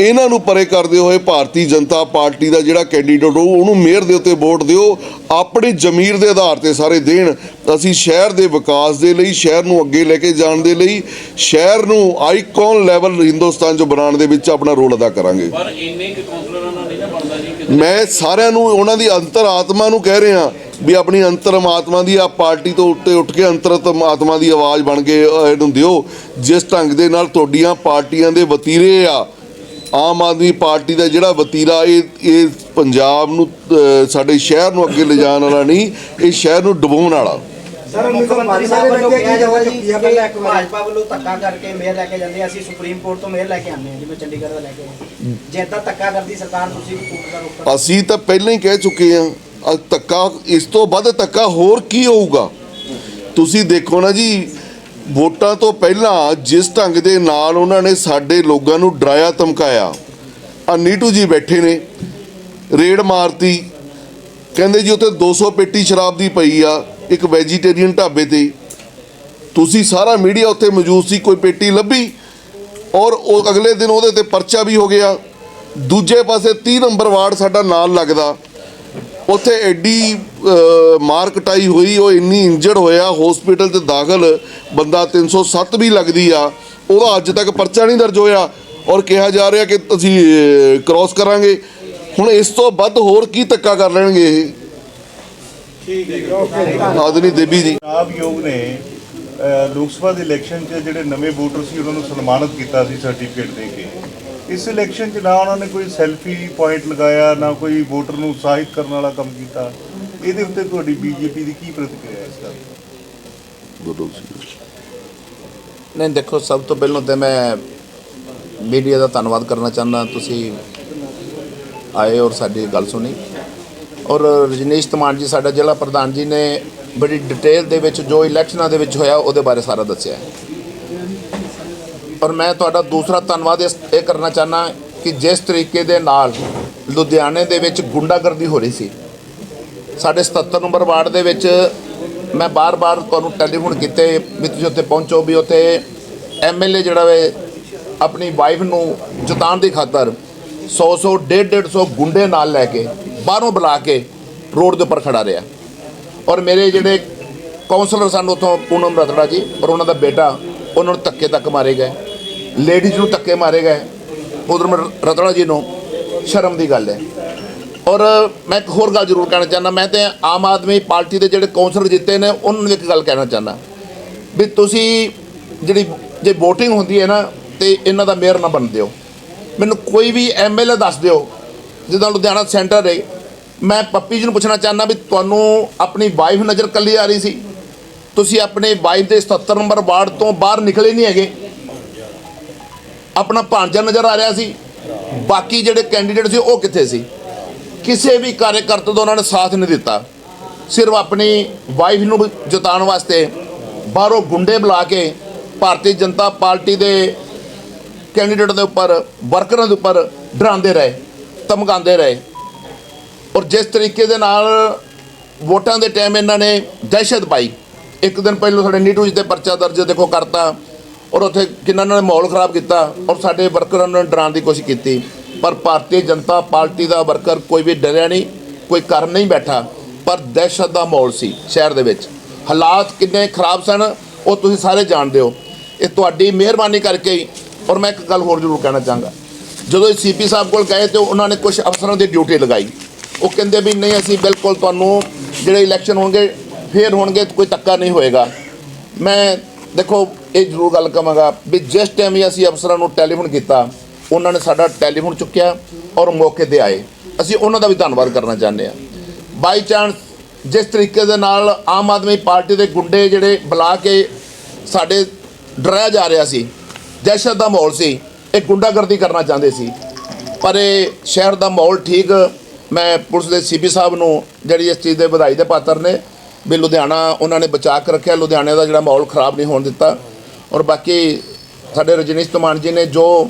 S1: ਇਹਨਾਂ ਨੂੰ ਪਰੇ ਕਰਦੇ ਹੋਏ ਭਾਰਤੀ ਜਨਤਾ ਪਾਰਟੀ ਦਾ ਜਿਹੜਾ ਕੈਂਡੀਡੇਟ ਹੋ ਉਹਨੂੰ ਮੇਅਰ ਦੇ ਉੱਤੇ ਵੋਟ ਦਿਓ, ਆਪਣੀ ਜ਼ਮੀਰ ਦੇ ਆਧਾਰ ਤੇ ਸਾਰੇ ਦੇਣ। ਅਸੀਂ ਸ਼ਹਿਰ ਦੇ ਵਿਕਾਸ ਦੇ ਲਈ, ਸ਼ਹਿਰ ਨੂੰ ਅੱਗੇ ਲੈ ਕੇ ਜਾਣ ਦੇ ਲਈ, ਸ਼ਹਿਰ ਨੂੰ ਆਈਕਨ ਲੈਵਲ ਹਿੰਦੁਸਤਾਨ 'ਚ ਬਣਾਉਣ ਦੇ ਵਿੱਚ ਆਪਣਾ ਰੋਲ ਅਦਾ ਕਰਾਂਗੇ।
S3: ਪਰ ਇੰਨੇ ਕਿ ਕੌਂਸਲਰਾਂ ਨਾਲ ਨਹੀਂ ਨਾ ਬਣਦਾ ਜੀ ਕਿਸੇ
S1: ਮੈਂ ਸਾਰਿਆਂ ਨੂੰ ਉਹਨਾਂ ਦੀ ਅੰਤਰ ਆਤਮਾ ਨੂੰ ਕਹਿ ਰਿਹਾ ਵੀ ਆਪਣੀ ਅੰਤਰਮ ਆਤਮਾ ਦੀ ਆ ਪਾਰਟੀ ਤੋਂ ਉੱਤੇ ਉੱਠ ਕੇ ਅੰਤਰਤਮ ਆਤਮਾ ਦੀ ਆਵਾਜ਼ ਬਣ ਕੇ ਇਹਨੂੰ ਦਿਓ। ਜਿਸ ਢੰਗ ਦੇ ਨਾਲ ਤੁਹਾਡੀਆਂ ਪਾਰਟੀਆਂ ਦੇ ਵਤੀਰੇ ਆ, ਆਮ ਆਦਮੀ ਪਾਰਟੀ ਦਾ ਜਿਹੜਾ ਵਤੀਰਾ, ਇਹ ਇਹ ਪੰਜਾਬ ਨੂੰ ਸਾਡੇ ਸ਼ਹਿਰ ਨੂੰ ਅੱਗੇ ਲਿਜਾਣ ਵਾਲਾ ਨਹੀਂ, ਇਹ ਸ਼ਹਿਰ ਨੂੰ ਡੁਬੋਣ ਵਾਲਾ।
S6: ਸਰ ਮੁੱਖ ਮੰਤਰੀ ਸਾਹਿਬ ਵੱਲੋਂ ਕਿਹਾ ਜਾਂਦਾ ਜੀ? ਕਿ ਭਾਜਪਾ ਵੱਲੋਂ ਧੱਕਾ ਕਰਕੇ ਮੇਅਰ ਲੈ ਕੇ ਜਾਂਦੇ ਅਸੀਂ ਸੁਪਰੀਮ ਕੋਰਟ ਤੋਂ ਮੇਅਰ ਲੈ ਕੇ ਆਉਂਦੇ ਹਾਂ ਜਿਵੇਂ ਚੰਡੀਗੜ੍ਹ ਦਾ ਲੈ ਕੇ ਆਏ ਜੇ ਏਦਾਂ ਧੱਕਾ ਕਰਦੀ ਸਰਕਾਰ ਤੁਸੀਂ ਵੀ ਕੋਰਟ ਦਾ ਰੁਖ ਕਰੋ
S1: ਅਸੀਂ ਤਾਂ ਪਹਿਲਾਂ ਹੀ ਕਹਿ ਚੁੱਕੇ ਹਾਂ ਅ ਧੱਕਾ ਇਸ ਤੋਂ ਵੱਧ ਧੱਕਾ ਹੋਰ ਕੀ ਹੋਊਗਾ? ਤੁਸੀਂ ਦੇਖੋ ਨਾ ਜੀ ਵੋਟਾਂ ਤੋਂ ਪਹਿਲਾਂ ਜਿਸ ਢੰਗ ਦੇ ਨਾਲ ਉਹਨਾਂ ਨੇ ਸਾਡੇ ਲੋਕਾਂ ਨੂੰ ਡਰਾਇਆ ਧਮਕਾਇਆ ਆ ਨੀਟੂ ਜੀ ਬੈਠੇ ਨੇ ਰੇਡ ਮਾਰਤੀ ਕਹਿੰਦੇ ਜੀ ਉੱਥੇ 200 ਪੇਟੀ ਸ਼ਰਾਬ ਦੀ ਪਈ ਆ ਇੱਕ ਵੈਜੀਟੇਰੀਅਨ ਢਾਬੇ ਤੇ ਤੁਸੀਂ ਸਾਰਾ ਮੀਡੀਆ ਉੱਥੇ ਮੌਜੂਦ ਸੀ, ਕੋਈ ਪੇਟੀ ਲੱਭੀ ਔਰ ਉਹ ਅਗਲੇ ਦਿਨ ਉਹਦੇ ਤੇ ਪਰਚਾ ਵੀ ਹੋ ਗਿਆ। ਦੂਜੇ ਪਾਸੇ 30 ਨੰਬਰ ਵਾਰਡ ਸਾਡਾ ਨਾਲ ਲੱਗਦਾ। ਉੱਥੇ ਐਡੀ ਮਾਰ ਕਟਾਈ ਹੋਈ, ਉਹ ਇੰਨੀ ਇੰਜਰਡ ਹੋਇਆ ਹਸਪੀਟਲ 'ਚ ਦਾਖਲ, ਬੰਦਾ 307 ਵੀ ਲੱਗਦੀ ਆ। ਉਹਦਾ ਅੱਜ ਤੱਕ ਪਰਚਾ ਨਹੀਂ ਦਰਜ ਹੋਇਆ ਔਰ ਕਿਹਾ ਜਾ ਰਿਹਾ ਕਿ ਅਸੀਂ ਕ੍ਰਾਸ ਕਰਾਂਗੇ। ਹੁਣ ਇਸ ਤੋਂ ਵੱਧ ਹੋਰ ਕੀ ਧੱਕਾ ਕਰ ਲੈਣਗੇ ਇਹ? ਆਦਨੀ ਦੇਬੀ ਜੀ।
S2: ਚੁਣਾਵ ਯੋਗ ਨੇ ਲੋਕ ਸਭਾ ਦੇ ਇਲੈਕਸ਼ਨ 'ਚ ਜਿਹੜੇ ਨਵੇਂ ਵੋਟਰ ਸੀ ਉਹਨਾਂ ਨੂੰ ਸਨਮਾਨਿਤ ਕੀਤਾ ਸੀ ਸਰਟੀਫਿਕੇਟ ਦੇ ਕੇ। ਇਸ ਇਲੈਕਸ਼ਨ 'ਚ ਨਾ ਉਹਨਾਂ ਨੇ ਕੋਈ ਸੈਲਫੀ ਪੁਆਇੰਟ ਲਗਾਇਆ ਨਾ ਕੋਈ ਵੋਟਰ ਨੂੰ ਉਤਸ਼ਾਹਿਤ ਕਰਨ ਵਾਲਾ ਕੰਮ ਕੀਤਾ। ਇਹਦੇ ਉੱਤੇ ਤੁਹਾਡੀ ਬੀਜੇਪੀ ਦੀ ਕੀ ਪ੍ਰਤੀਕਿਰਿਆ ਹੈ ਇਸ ਦਾ?
S1: ਬੋਲੋ।
S9: ਨਹੀਂ ਦੇਖੋ ਸਭ ਤੋਂ ਪਹਿਲਾਂ ਤੇ ਮੈਂ ਮੀਡੀਆ ਦਾ ਧੰਨਵਾਦ ਕਰਨਾ ਚਾਹੁੰਦਾ। ਤੁਸੀਂ ਆਏ ਔਰ ਸਾਡੀ ਗੱਲ ਸੁਣੀ। ਔਰ ਰਜਨੀਸ਼ ਧਮਾਨ ਜੀ, ਸਾਡਾ ਜ਼ਿਲ੍ਹਾ ਪ੍ਰਧਾਨ ਜੀ ਨੇ ਬੜੀ ਡਿਟੇਲ ਦੇ ਵਿੱਚ ਜੋ ਇਲੈਕਸ਼ਨਾਂ ਦੇ ਵਿੱਚ ਹੋਇਆ, ਉਹਦੇ ਬਾਰੇ ਸਾਰਾ ਦੱਸਿਆ ਔਰ ਮੈਂ ਤੁਹਾਡਾ ਦੂਸਰਾ ਧੰਨਵਾਦ ਇਸ, ਇਹ ਕਰਨਾ ਚਾਹਨਾ ਕਿ ਜਿਸ ਤਰੀਕੇ ਦੇ ਨਾਲ ਲੁਧਿਆਣੇ ਦੇ ਵਿੱਚ ਗੁੰਡਾਗਰਦੀ ਹੋ ਰਹੀ ਸੀ, ਸਾਡੇ 77 ਨੰਬਰ ਵਾਰਡ ਦੇ ਵਿੱਚ ਮੈਂ ਬਾਰ-ਬਾਰ ਤੁਹਾਨੂੰ ਟੈਲੀਫੋਨ ਕੀਤੇ ਵੀ ਤੁਸੀਂ ਉੱਥੇ ਪਹੁੰਚੋ, ਵੀ ਉੱਥੇ ਐਮਐਲਏ ਜਿਹੜਾ ਵੇ ਆਪਣੀ ਵਾਈਫ ਨੂੰ ਜਤਾਉਣ ਦੀ ਖਾਤਰ 100-100 150 ਗੁੰਡੇ ਨਾਲ ਲੈ ਕੇ ਬਾਹਰੋਂ ਬੁਲਾ ਕੇ ਰੋਡ ਦੇ ਉੱਪਰ ਖੜਾ ਰਿਹਾ। ਔਰ ਮੇਰੇ ਜਿਹੜੇ ਕਾਉਂਸਲਰ ਸਨ ਉੱਥੋਂ ਪੂਨਮ ਰਤੜਾ ਜੀ, ਔਰ ਉਹਨਾਂ ਦਾ ਬੇਟਾ, ਉਹਨਾਂ ਨੂੰ ਧੱਕੇ ਤੱਕ ਮਾਰੇ ਗਏ। ਲੇਡੀਜ਼ ਨੂੰ ਧੱਕੇ ਮਾਰੇ ਗਏ। ਪੂਨਮ ਰਤੜਾ ਜੀ ਨੂੰ ਸ਼ਰਮ ਦੀ ਗੱਲ ਹੈ। ਔਰ ਮੈਂ ਇੱਕ ਹੋਰ ਗੱਲ ਜ਼ਰੂਰ ਕਹਿਣਾ ਚਾਹੁੰਦਾ, ਮੈਂ ਤੇ ਆਮ ਆਦਮੀ ਪਾਰਟੀ ਦੇ ਜਿਹੜੇ ਕੌਂਸਲਰ ਜਿੱਤੇ ਨੇ, ਉਹਨਾਂ ਨੂੰ ਇੱਕ ਗੱਲ ਕਹਿਣਾ ਚਾਹੁੰਦਾ। ਵੀ ਤੁਸੀਂ ਜਿਹੜੀ, ਜੇ VOTING ਹੁੰਦੀ ਹੈ ਨਾ, ਤੇ ਇਹਨਾਂ ਦਾ ਮੇਅਰ ਨਾ ਬਣ ਦਿਓ। ਮੈਨੂੰ ਕੋਈ ਵੀ ਐਮਐਲਏ ਦੱਸ ਦਿਓ, ਜਿੱਦਾਂ ਲੁਧਿਆਣਾ ਸੈਂਟਰ ਹੈ, ਮੈਂ ਪੱਪੀ ਜੀ ਨੂੰ ਪੁੱਛਣਾ ਚਾਹੁੰਦਾ ਵੀ ਤੁਹਾਨੂੰ ਆਪਣੀ ਵਾਈਫ ਨਜ਼ਰ ਕੱਲੀ ਆ ਰਹੀ ਸੀ। ਤੁਸੀਂ ਆਪਣੇ ਵਾਈਫ ਦੇ 77 ਨੰਬਰ ਵਾਰਡ ਤੋਂ ਬਾਹਰ ਨਿਕਲੇ ਨਹੀਂ ਹੈਗੇ। ਆਪਣਾ ਭਾਂਜਾ ਨਜ਼ਰ ਆ ਰਿਹਾ ਸੀ। ਬਾਕੀ ਜਿਹੜੇ ਕੈਂਡੀਡੇਟ ਸੀ, ਉਹ ਕਿੱਥੇ ਸੀ? ਕਿਸੇ ਵੀ ਕਾਰਜਕਰਤਾ ਦਾ ਉਹਨਾਂ ਨੇ ਸਾਥ ਨਹੀਂ ਦਿੱਤਾ। ਸਿਰਫ ਆਪਣੀ ਵਾਈਫ ਨੂੰ ਜਿਤਾਉਣ ਵਾਸਤੇ ਬਾਹਰੋਂ ਗੁੰਡੇ ਬੁਲਾ ਕੇ ਭਾਰਤੀ ਜਨਤਾ ਪਾਰਟੀ ਦੇ ਕੈਂਡੀਡੇਟ ਦੇ ਉੱਪਰ ਵਰਕਰਾਂ ਦੇ ਉੱਪਰ ਡਰਾਉਂਦੇ ਰਹੇ, ਧਮਕਾਉਂਦੇ ਰਹੇ। ਔਰ ਜਿਸ ਤਰੀਕੇ ਦੇ ਨਾਲ ਵੋਟਾਂ ਦੇ ਟਾਈਮ ਇਹਨਾਂ ਨੇ ਦਹਿਸ਼ਤ ਪਾਈ। ਇੱਕ ਦਿਨ ਪਹਿਲਾਂ ਸਾਡੇ ਨੀਟੂ ਜੀ ਤੇ ਪਰਚਾ ਦਰਜ ਦੇਖੋ ਕਰਤਾ। ਔਰ ਉੱਥੇ ਕਿੰਨਾ ਇਹਨਾਂ ਨੇ ਮਾਹੌਲ ਖਰਾਬ ਕੀਤਾ ਔਰ ਸਾਡੇ ਵਰਕਰਾਂ ਨੂੰ ਡਰਾਉਣ ਦੀ ਕੋਸ਼ਿਸ਼ ਕੀਤੀ। ਪਰ ਭਾਰਤੀ ਜਨਤਾ ਪਾਰਟੀ ਦਾ ਵਰਕਰ ਕੋਈ ਵੀ ਡਰਿਆ ਨਹੀਂ, ਕੋਈ ਕਰ ਨਹੀਂ ਬੈਠਾ। ਪਰ ਦਹਿਸ਼ਤ ਦਾ ਮਾਹੌਲ ਸੀ ਸ਼ਹਿਰ ਦੇ ਵਿੱਚ। ਹਾਲਾਤ ਕਿੰਨੇ ਖਰਾਬ ਸਨ, ਉਹ ਤੁਸੀਂ ਸਾਰੇ ਜਾਣਦੇ ਹੋ। ਇਹ ਤੁਹਾਡੀ ਮਿਹਰਬਾਨੀ ਕਰਕੇ ਔਰ ਮੈਂ ਇੱਕ ਗੱਲ ਹੋਰ ਜ਼ਰੂਰ ਕਹਿਣਾ ਚਾਹਾਂਗਾ। ਜਦੋਂ ਇਹ ਸੀਪੀ ਸਾਹਿਬ ਕੋਲ ਗਏ ਤੇ ਉਹਨਾਂ ਨੇ ਕੁਝ ਅਫਸਰਾਂ ਦੀ ਡਿਊਟੀ ਲਗਾਈ। ਉਹ ਕਹਿੰਦੇ ਵੀ ਨਹੀਂ, ਅਸੀਂ ਬਿਲਕੁਲ ਤੁਹਾਨੂੰ ਜਿਹੜੇ ਇਲੈਕਸ਼ਨ ਹੋਣਗੇ, ਫੇਰ ਹੋਣਗੇ, ਕੋਈ ਧੱਕਾ ਨਹੀਂ ਹੋਏਗਾ। ਮੈਂ ਦੇਖੋ, ਇਹ ਜ਼ਰੂਰ ਗੱਲ ਕਵਾਂਗਾ ਵੀ ਜਿਸ ਟਾਈਮ ਹੀ ਅਸੀਂ ਅਫਸਰਾਂ ਨੂੰ ਟੈਲੀਫੋਨ ਕੀਤਾ, ਉਹਨਾਂ ਨੇ ਸਾਡਾ ਟੈਲੀਫੋਨ ਚੁੱਕਿਆ ਔਰ ਮੌਕੇ ਤੇ ਆਏ। ਅਸੀਂ ਉਹਨਾਂ ਦਾ ਵੀ ਧੰਨਵਾਦ ਕਰਨਾ ਚਾਹੁੰਦੇ ਹਾਂ। ਬਾਈ ਚਾਂਸ ਜਿਸ ਤਰੀਕੇ ਦੇ ਨਾਲ ਆਮ ਆਦਮੀ ਪਾਰਟੀ ਦੇ ਗੁੰਡੇ ਜਿਹੜੇ ਬੁਲਾ ਕੇ ਸਾਡੇ ਡਰਾਇਆ ਜਾ ਰਿਹਾ ਸੀ ਦਹਿਸ਼ਤ ਦਾ ਮਾਹੌਲ ਸੀ। ਇਹ ਗੁੰਡਾਗਰਦੀ ਕਰਨਾ ਚਾਹੁੰਦੇ ਸੀ। ਪਰ ਇਹ ਸ਼ਹਿਰ ਦਾ ਮਾਹੌਲ ਠੀਕ ਮੈਂ ਪੁਲਿਸ ਦੇ ਸੀਪੀ ਸਾਹਿਬ ਨੂੰ ਜਿਹੜੀ ਇਸ ਚੀਜ਼ ਦੇ ਵਧਾਈ ਦੇ ਪਾਤਰ ਨੇ ਵੀ ਲੁਧਿਆਣਾ ਉਹਨਾਂ ਨੇ ਬਚਾ ਕੇ ਰੱਖਿਆ। ਲੁਧਿਆਣੇ ਦਾ ਜਿਹੜਾ ਮਾਹੌਲ ਖਰਾਬ ਨਹੀਂ ਹੋਣ ਦਿੱਤਾ। ਔਰ ਬਾਕੀ ਸਾਡੇ ਰਜਨੀਸ਼ ਧਮਾਨ ਜੀ ਨੇ ਜੋ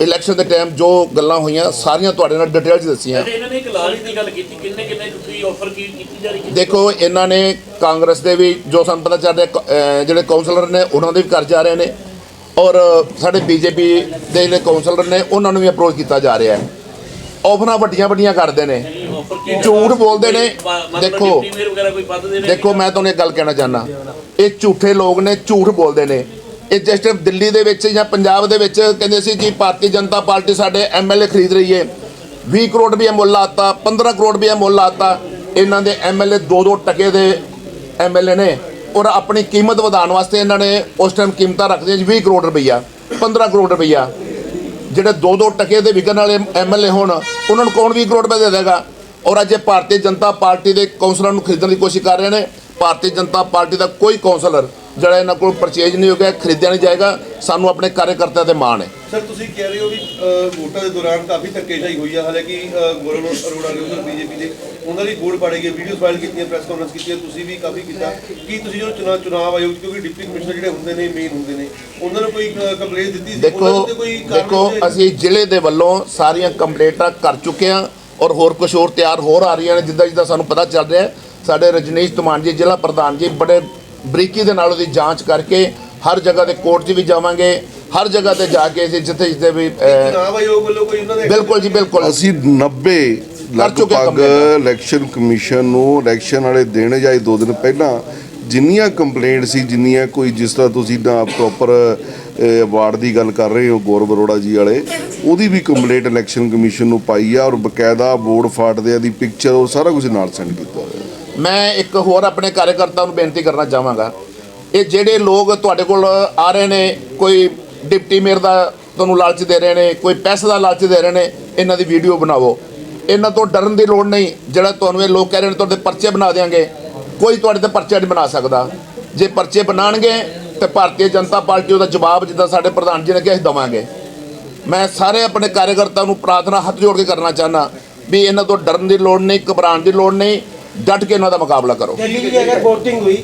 S9: ਇਲੈਕਸ਼ਨ ਦੇ ਟਾਈਮ ਜੋ ਗੱਲਾਂ ਹੋਈਆਂ ਸਾਰੀਆਂ ਤੁਹਾਡੇ ਨਾਲ ਡਿਟੇਲ 'ਚ ਦੱਸੀਆਂ।
S3: ਤੇ ਇਹਨਾਂ ਨੇ ਇੱਕ ਲਾਲਚ ਦੀ ਗੱਲ ਕੀਤੀ ਕਿੰਨੇ ਕਿੰਨੇ ਤੁਸੀਂ ਆਫਰ ਕੀ ਕੀਤੀ ਜਾ ਰਹੀ ਹੈ?
S9: ਦੇਖੋ ਇਹਨਾਂ ਨੇ ਕਾਂਗਰਸ ਦੇ ਵੀ ਜੋ ਸਾਨੂੰ ਪਤਾ ਚੱਲ ਰਿਹਾ ਜਿਹੜੇ ਕਾਉਂਸਲਰ ਨੇ ਉਹਨਾਂ ਦੇ ਵੀ ਕਰ ਜਾ ਰਹੇ ਨੇ। ਔਰ ਸਾਡੇ ਬੀਜੇਪੀ ਦੇ ਜਿਹੜੇ ਕਾਉਂਸਲਰ ਨੇ, ਉਹਨਾਂ ਨੂੰ ਵੀ ਅਪਰੋਚ ਕੀਤਾ ਜਾ ਰਿਹਾ ਹੈ। ਆਫਰਾਂ ਵੱਡੀਆਂ ਵੱਡੀਆਂ ਕਰਦੇ ਨੇ। ਝੂਠ ਬੋਲਦੇ ਨੇ। ਦੇਖੋ ਦੇਖੋ, ਮੈਂ ਤੁਹਾਨੂੰ ਇੱਕ ਗੱਲ ਕਹਿਣਾ ਚਾਹਨਾ ਇਹ ਝੂਠੇ ਲੋਕ ਨੇ, ਝੂਠ ਬੋਲਦੇ ਨੇ। ਇਹ ਜਸਟ ਦਿੱਲੀ ਦੇ ਵਿੱਚ ਜਾਂ ਪੰਜਾਬ ਦੇ ਵਿੱਚ ਕਹਿੰਦੇ ਸੀ ਜੀ ਭਾਰਤੀ ਜਨਤਾ ਪਾਰਟੀ ਸਾਡੇ ਐਮਐਲਏ ਖਰੀਦ ਰਹੀ ਹੈ। 20 ਕਰੋੜ ਵੀ ਇਹ ਮੁੱਲ ਆਤਾ 15 ਕਰੋੜ ਵੀ ਇਹ ਮੁੱਲ ਆਤਾ ਇਹਨਾਂ ਦੇ ਐਮਐਲਏ 2-2 ਟਕੇ ਦੇ ਐਮਐਲਏ ਨੇ। ਔਰ ਆਪਣੀ ਕੀਮਤ ਵਧਾਉਣ ਵਾਸਤੇ ਇਹਨਾਂ ਨੇ ਉਸ ਟਾਈਮ ਕੀਮਤਾਂ ਰੱਖਦੇ ਸੀ 20 ਕਰੋੜ ਰੁਪਈਆ 15 ਕਰੋੜ ਰੁਪਈਆ। ਜਿਹੜੇ 2-2 ਟਕੇ ਦੇ ਵਿਕਣ ਵਾਲੇ ਐਮਐਲਏ ਹੋਣ, ਉਹਨਾਂ ਨੂੰ ਕੌਣ 20 ਕਰੋੜ ਰੁਪਏ ਦੇ ਦੇਗਾ? ਔਰ ਅੱਜ ਇਹ ਭਾਰਤੀ ਜਨਤਾ ਪਾਰਟੀ ਦੇ ਕੌਂਸਲਰ ਨੂੰ ਖਰੀਦਣ ਦੀ ਕੋਸ਼ਿਸ਼ ਕਰ ਰਹੇ ਨੇ। ਭਾਰਤੀ ਜਨਤਾ ਪਾਰਟੀ ਦਾ ਕੋਈ ਕੌਂਸਲਰ ਜਿਹੜਾ ਇਹਨਾਂ ਕੋਲ ਪਰਚੇਜ ਨਹੀਂ ਹੋ ਗਿਆ ਖਰੀਦਿਆ ਨਹੀਂ ਜਾਏਗਾ ਸਾਨੂੰ ਆਪਣੇ ਕਾਰਜਕਰਤਾ ਤੇ ਮਾਣ ਹੈ।
S8: ਸਰ ਤੁਸੀਂ ਕਹਿ ਰਹੇ ਹੋ ਵੀ ਵੋਟਾਂ ਦੇ ਦੌਰਾਨ ਕਾਫੀ ਧੱਕੇਸ਼ਾਹੀ ਹੋਈ ਆ। ਹਾਲਾਂਕਿ ਅ, ਗੌਰਵ ਅਰੋੜਾ ਨੇ ਉਧਰ ਬੀਜੇਪੀ ਦੇ ਉਹਨਾਂ ਦੀ ਵੋਟ ਪਾੜੇ ਗਏ ਵੀਡੀਓਜ਼ ਫਾਈਲ ਕੀਤੀਆਂ ਪ੍ਰੈਸ ਕਾਨਫਰੰਸ ਕੀਤੀਆਂ ਤੁਸੀਂ ਵੀ ਕਾਫੀ ਕੀਤਾ। ਕੀ ਤੁਸੀਂ ਜਦੋਂ ਚੁਣਾਵ ਚੁਣਾਵ ਆਯੋਗ ਕਿਉਂਕਿ ਡਿਪਟੀ ਕਮਿਸ਼ਨਰ ਜਿਹੜੇ ਹੁੰਦੇ ਨੇ ਮੇਨ ਹੁੰਦੇ ਨੇ ਉਹਨਾਂ ਨੂੰ ਕੋਈ ਕੰਪਲੇਂਟ ਦਿੱਤੀ ਸੀ? ਉਹਨਾਂ
S9: ਦੇਖੋ
S8: ਉੱਤੇ
S9: ਦੇਖੋ? ਅਸੀਂ ਜ਼ਿਲ੍ਹੇ ਦੇ ਵੱਲੋਂ ਸਾਰੀਆਂ ਕੰਪਲੇਂਟਾਂ ਕਰ ਚੁੱਕੇ ਹਾਂ ਔਰ ਹੋਰ ਕੁਝ ਹੋਰ ਤਿਆਰ ਹੋਰ ਆ ਰਹੀਆਂ ਨੇ ਜਿੱਦਾਂ ਜਿੱਦਾਂ ਸਾਨੂੰ ਪਤਾ ਚੱਲ ਰਿਹਾ। ਸਾਡੇ ਰਜਨੀਸ਼ ਧਮਾਨ ਜੀ ਜ਼ਿਲ੍ਹਾ ਪ੍ਰਧਾਨ ਜੀ ਬੜੇ ਬਰੀਕੀ ਦੇ ਨਾਲ ਉਹਦੀ ਜਾਂਚ ਕਰਕੇ ਹਰ ਜਗ੍ਹਾ ਤੇ ਕੋਰਟ 'ਚ ਵੀ ਜਾਵਾਂਗੇ ਹਰ ਜਗ੍ਹਾ ਤੇ ਜਾ ਕੇ ਅਸੀਂ ਜਿੱਥੇ ਜਿੱਥੇ ਵੀ ਅਹ,
S8: ਚੁਣਾਵ ਆਯੋਗ ਵੱਲੋਂ ਕੋਈ ਉਹਨਾਂ ਦੇ
S9: ਬਿਲਕੁਲ ਜੀ ਬਿਲਕੁਲ
S1: ਅਸੀਂ 90
S9: ਕਰ ਚੁੱਕੇ
S1: ਲਗਭਗ। ਇਲੈਕਸ਼ਨ ਕਮਿਸ਼ਨ ਨੂੰ ਇਲੈਕਸ਼ਨ ਵਾਲੇ ਦਿਨ ਜਾਂ ਦੋ ਦਿਨ ਪਹਿਲਾਂ ਜਿੰਨੀਆਂ ਕੰਪਲੇਂਟ ਸੀ ਜਿੰਨੀਆਂ ਕੋਈ ਜਿਸ ਤਰ੍ਹਾਂ ਤੁਸੀਂ ਨਾ ਪ੍ਰੋਪਰ ਅਵਾਰਡ ਦੀ ਗੱਲ ਕਰ ਰਹੇ ਹੋ ਗੌਰਵ ਅਰੋੜਾ ਜੀ ਵਾਲੇ ਉਹਦੀ ਵੀ ਕੰਪਲੇਂਟ ਇਲੈਕਸ਼ਨ ਕਮਿਸ਼ਨ ਨੂੰ ਪਾਈ ਆ ਔਰ ਬਕਾਇਦਾ ਬੋਰਡ ਫਾਟਦਿਆਂ ਦੀ ਪਿਕਚਰ ਉਹ ਸਾਰਾ ਕੁਝ ਨਾਲ ਸੈਂਡ ਕੀਤਾ ਹੋਇਆ
S9: ਮੈਂ ਇੱਕ ਹੋਰ ਆਪਣੇ ਕਾਰਜਕਰਤਾ ਨੂੰ ਬੇਨਤੀ ਕਰਨਾ ਚਾਹਾਂਗਾ। ਇਹ ਜਿਹੜੇ ਲੋਕ ਤੁਹਾਡੇ ਕੋਲ ਆ ਰਹੇ ਨੇ, ਕੋਈ ਡਿਪਟੀ ਮੇਅਰ ਦਾ ਤੁਹਾਨੂੰ ਲਾਲਚ ਦੇ ਰਹੇ ਨੇ, ਕੋਈ ਪੈਸੇ ਦਾ ਲਾਲਚ ਦੇ ਰਹੇ ਨੇ, ਇਹਨਾਂ ਦੀ ਵੀਡੀਓ ਬਣਾਵੋ। ਇਹਨਾਂ ਤੋਂ ਡਰਨ ਦੀ ਲੋੜ ਨਹੀਂ, ਜਿਹੜਾ ਤੁਹਾਨੂੰ ਇਹ ਲੋਕ ਕਹਿ ਰਹੇ ਨੇ, ਤੁਹਾਡੇ ਪਰਚੇ ਬਣਾ ਦੇਾਂਗੇ ਕੋਈ ਤੁਹਾਡੇ ਤੇ ਪਰਚਾ ਨਹੀਂ ਬਣਾ ਸਕਦਾ। ਜੇ ਪਰਚੇ ਬਣਾਣਗੇ, ਤੇ ਭਾਰਤੀ ਜਨਤਾ ਪਾਰਟੀ ਉਹਦਾ ਜਵਾਬ ਜਿੱਦਾਂ ਸਾਡੇ ਪ੍ਰਧਾਨ ਜੀ ਨੇ ਕਿਹਾ, ਅਸੀਂ ਦੇਵਾਂਗੇ। ਮੈਂ ਸਾਰੇ ਆਪਣੇ ਕਾਰਜਕਰਤਾ ਨੂੰ ਪ੍ਰਾਰਥਨਾ ਹੱਥ ਜੋੜ ਕੇ ਕਰਨਾ ਚਾਹਨਾ ਵੀ ਇਹਨਾਂ ਤੋਂ ਡਰਨ ਦੀ ਲੋੜ ਨਹੀਂ, ਘਬਰਾਉਣ ਦੀ ਲੋੜ ਨਹੀਂ। ਡਟ ਕੇ ਇਹਨਾਂ ਦਾ ਮੁਕਾਬਲਾ ਕਰੋ।
S7: ਦਿੱਲੀ ਅਗਰ VOTING ਹੋਈ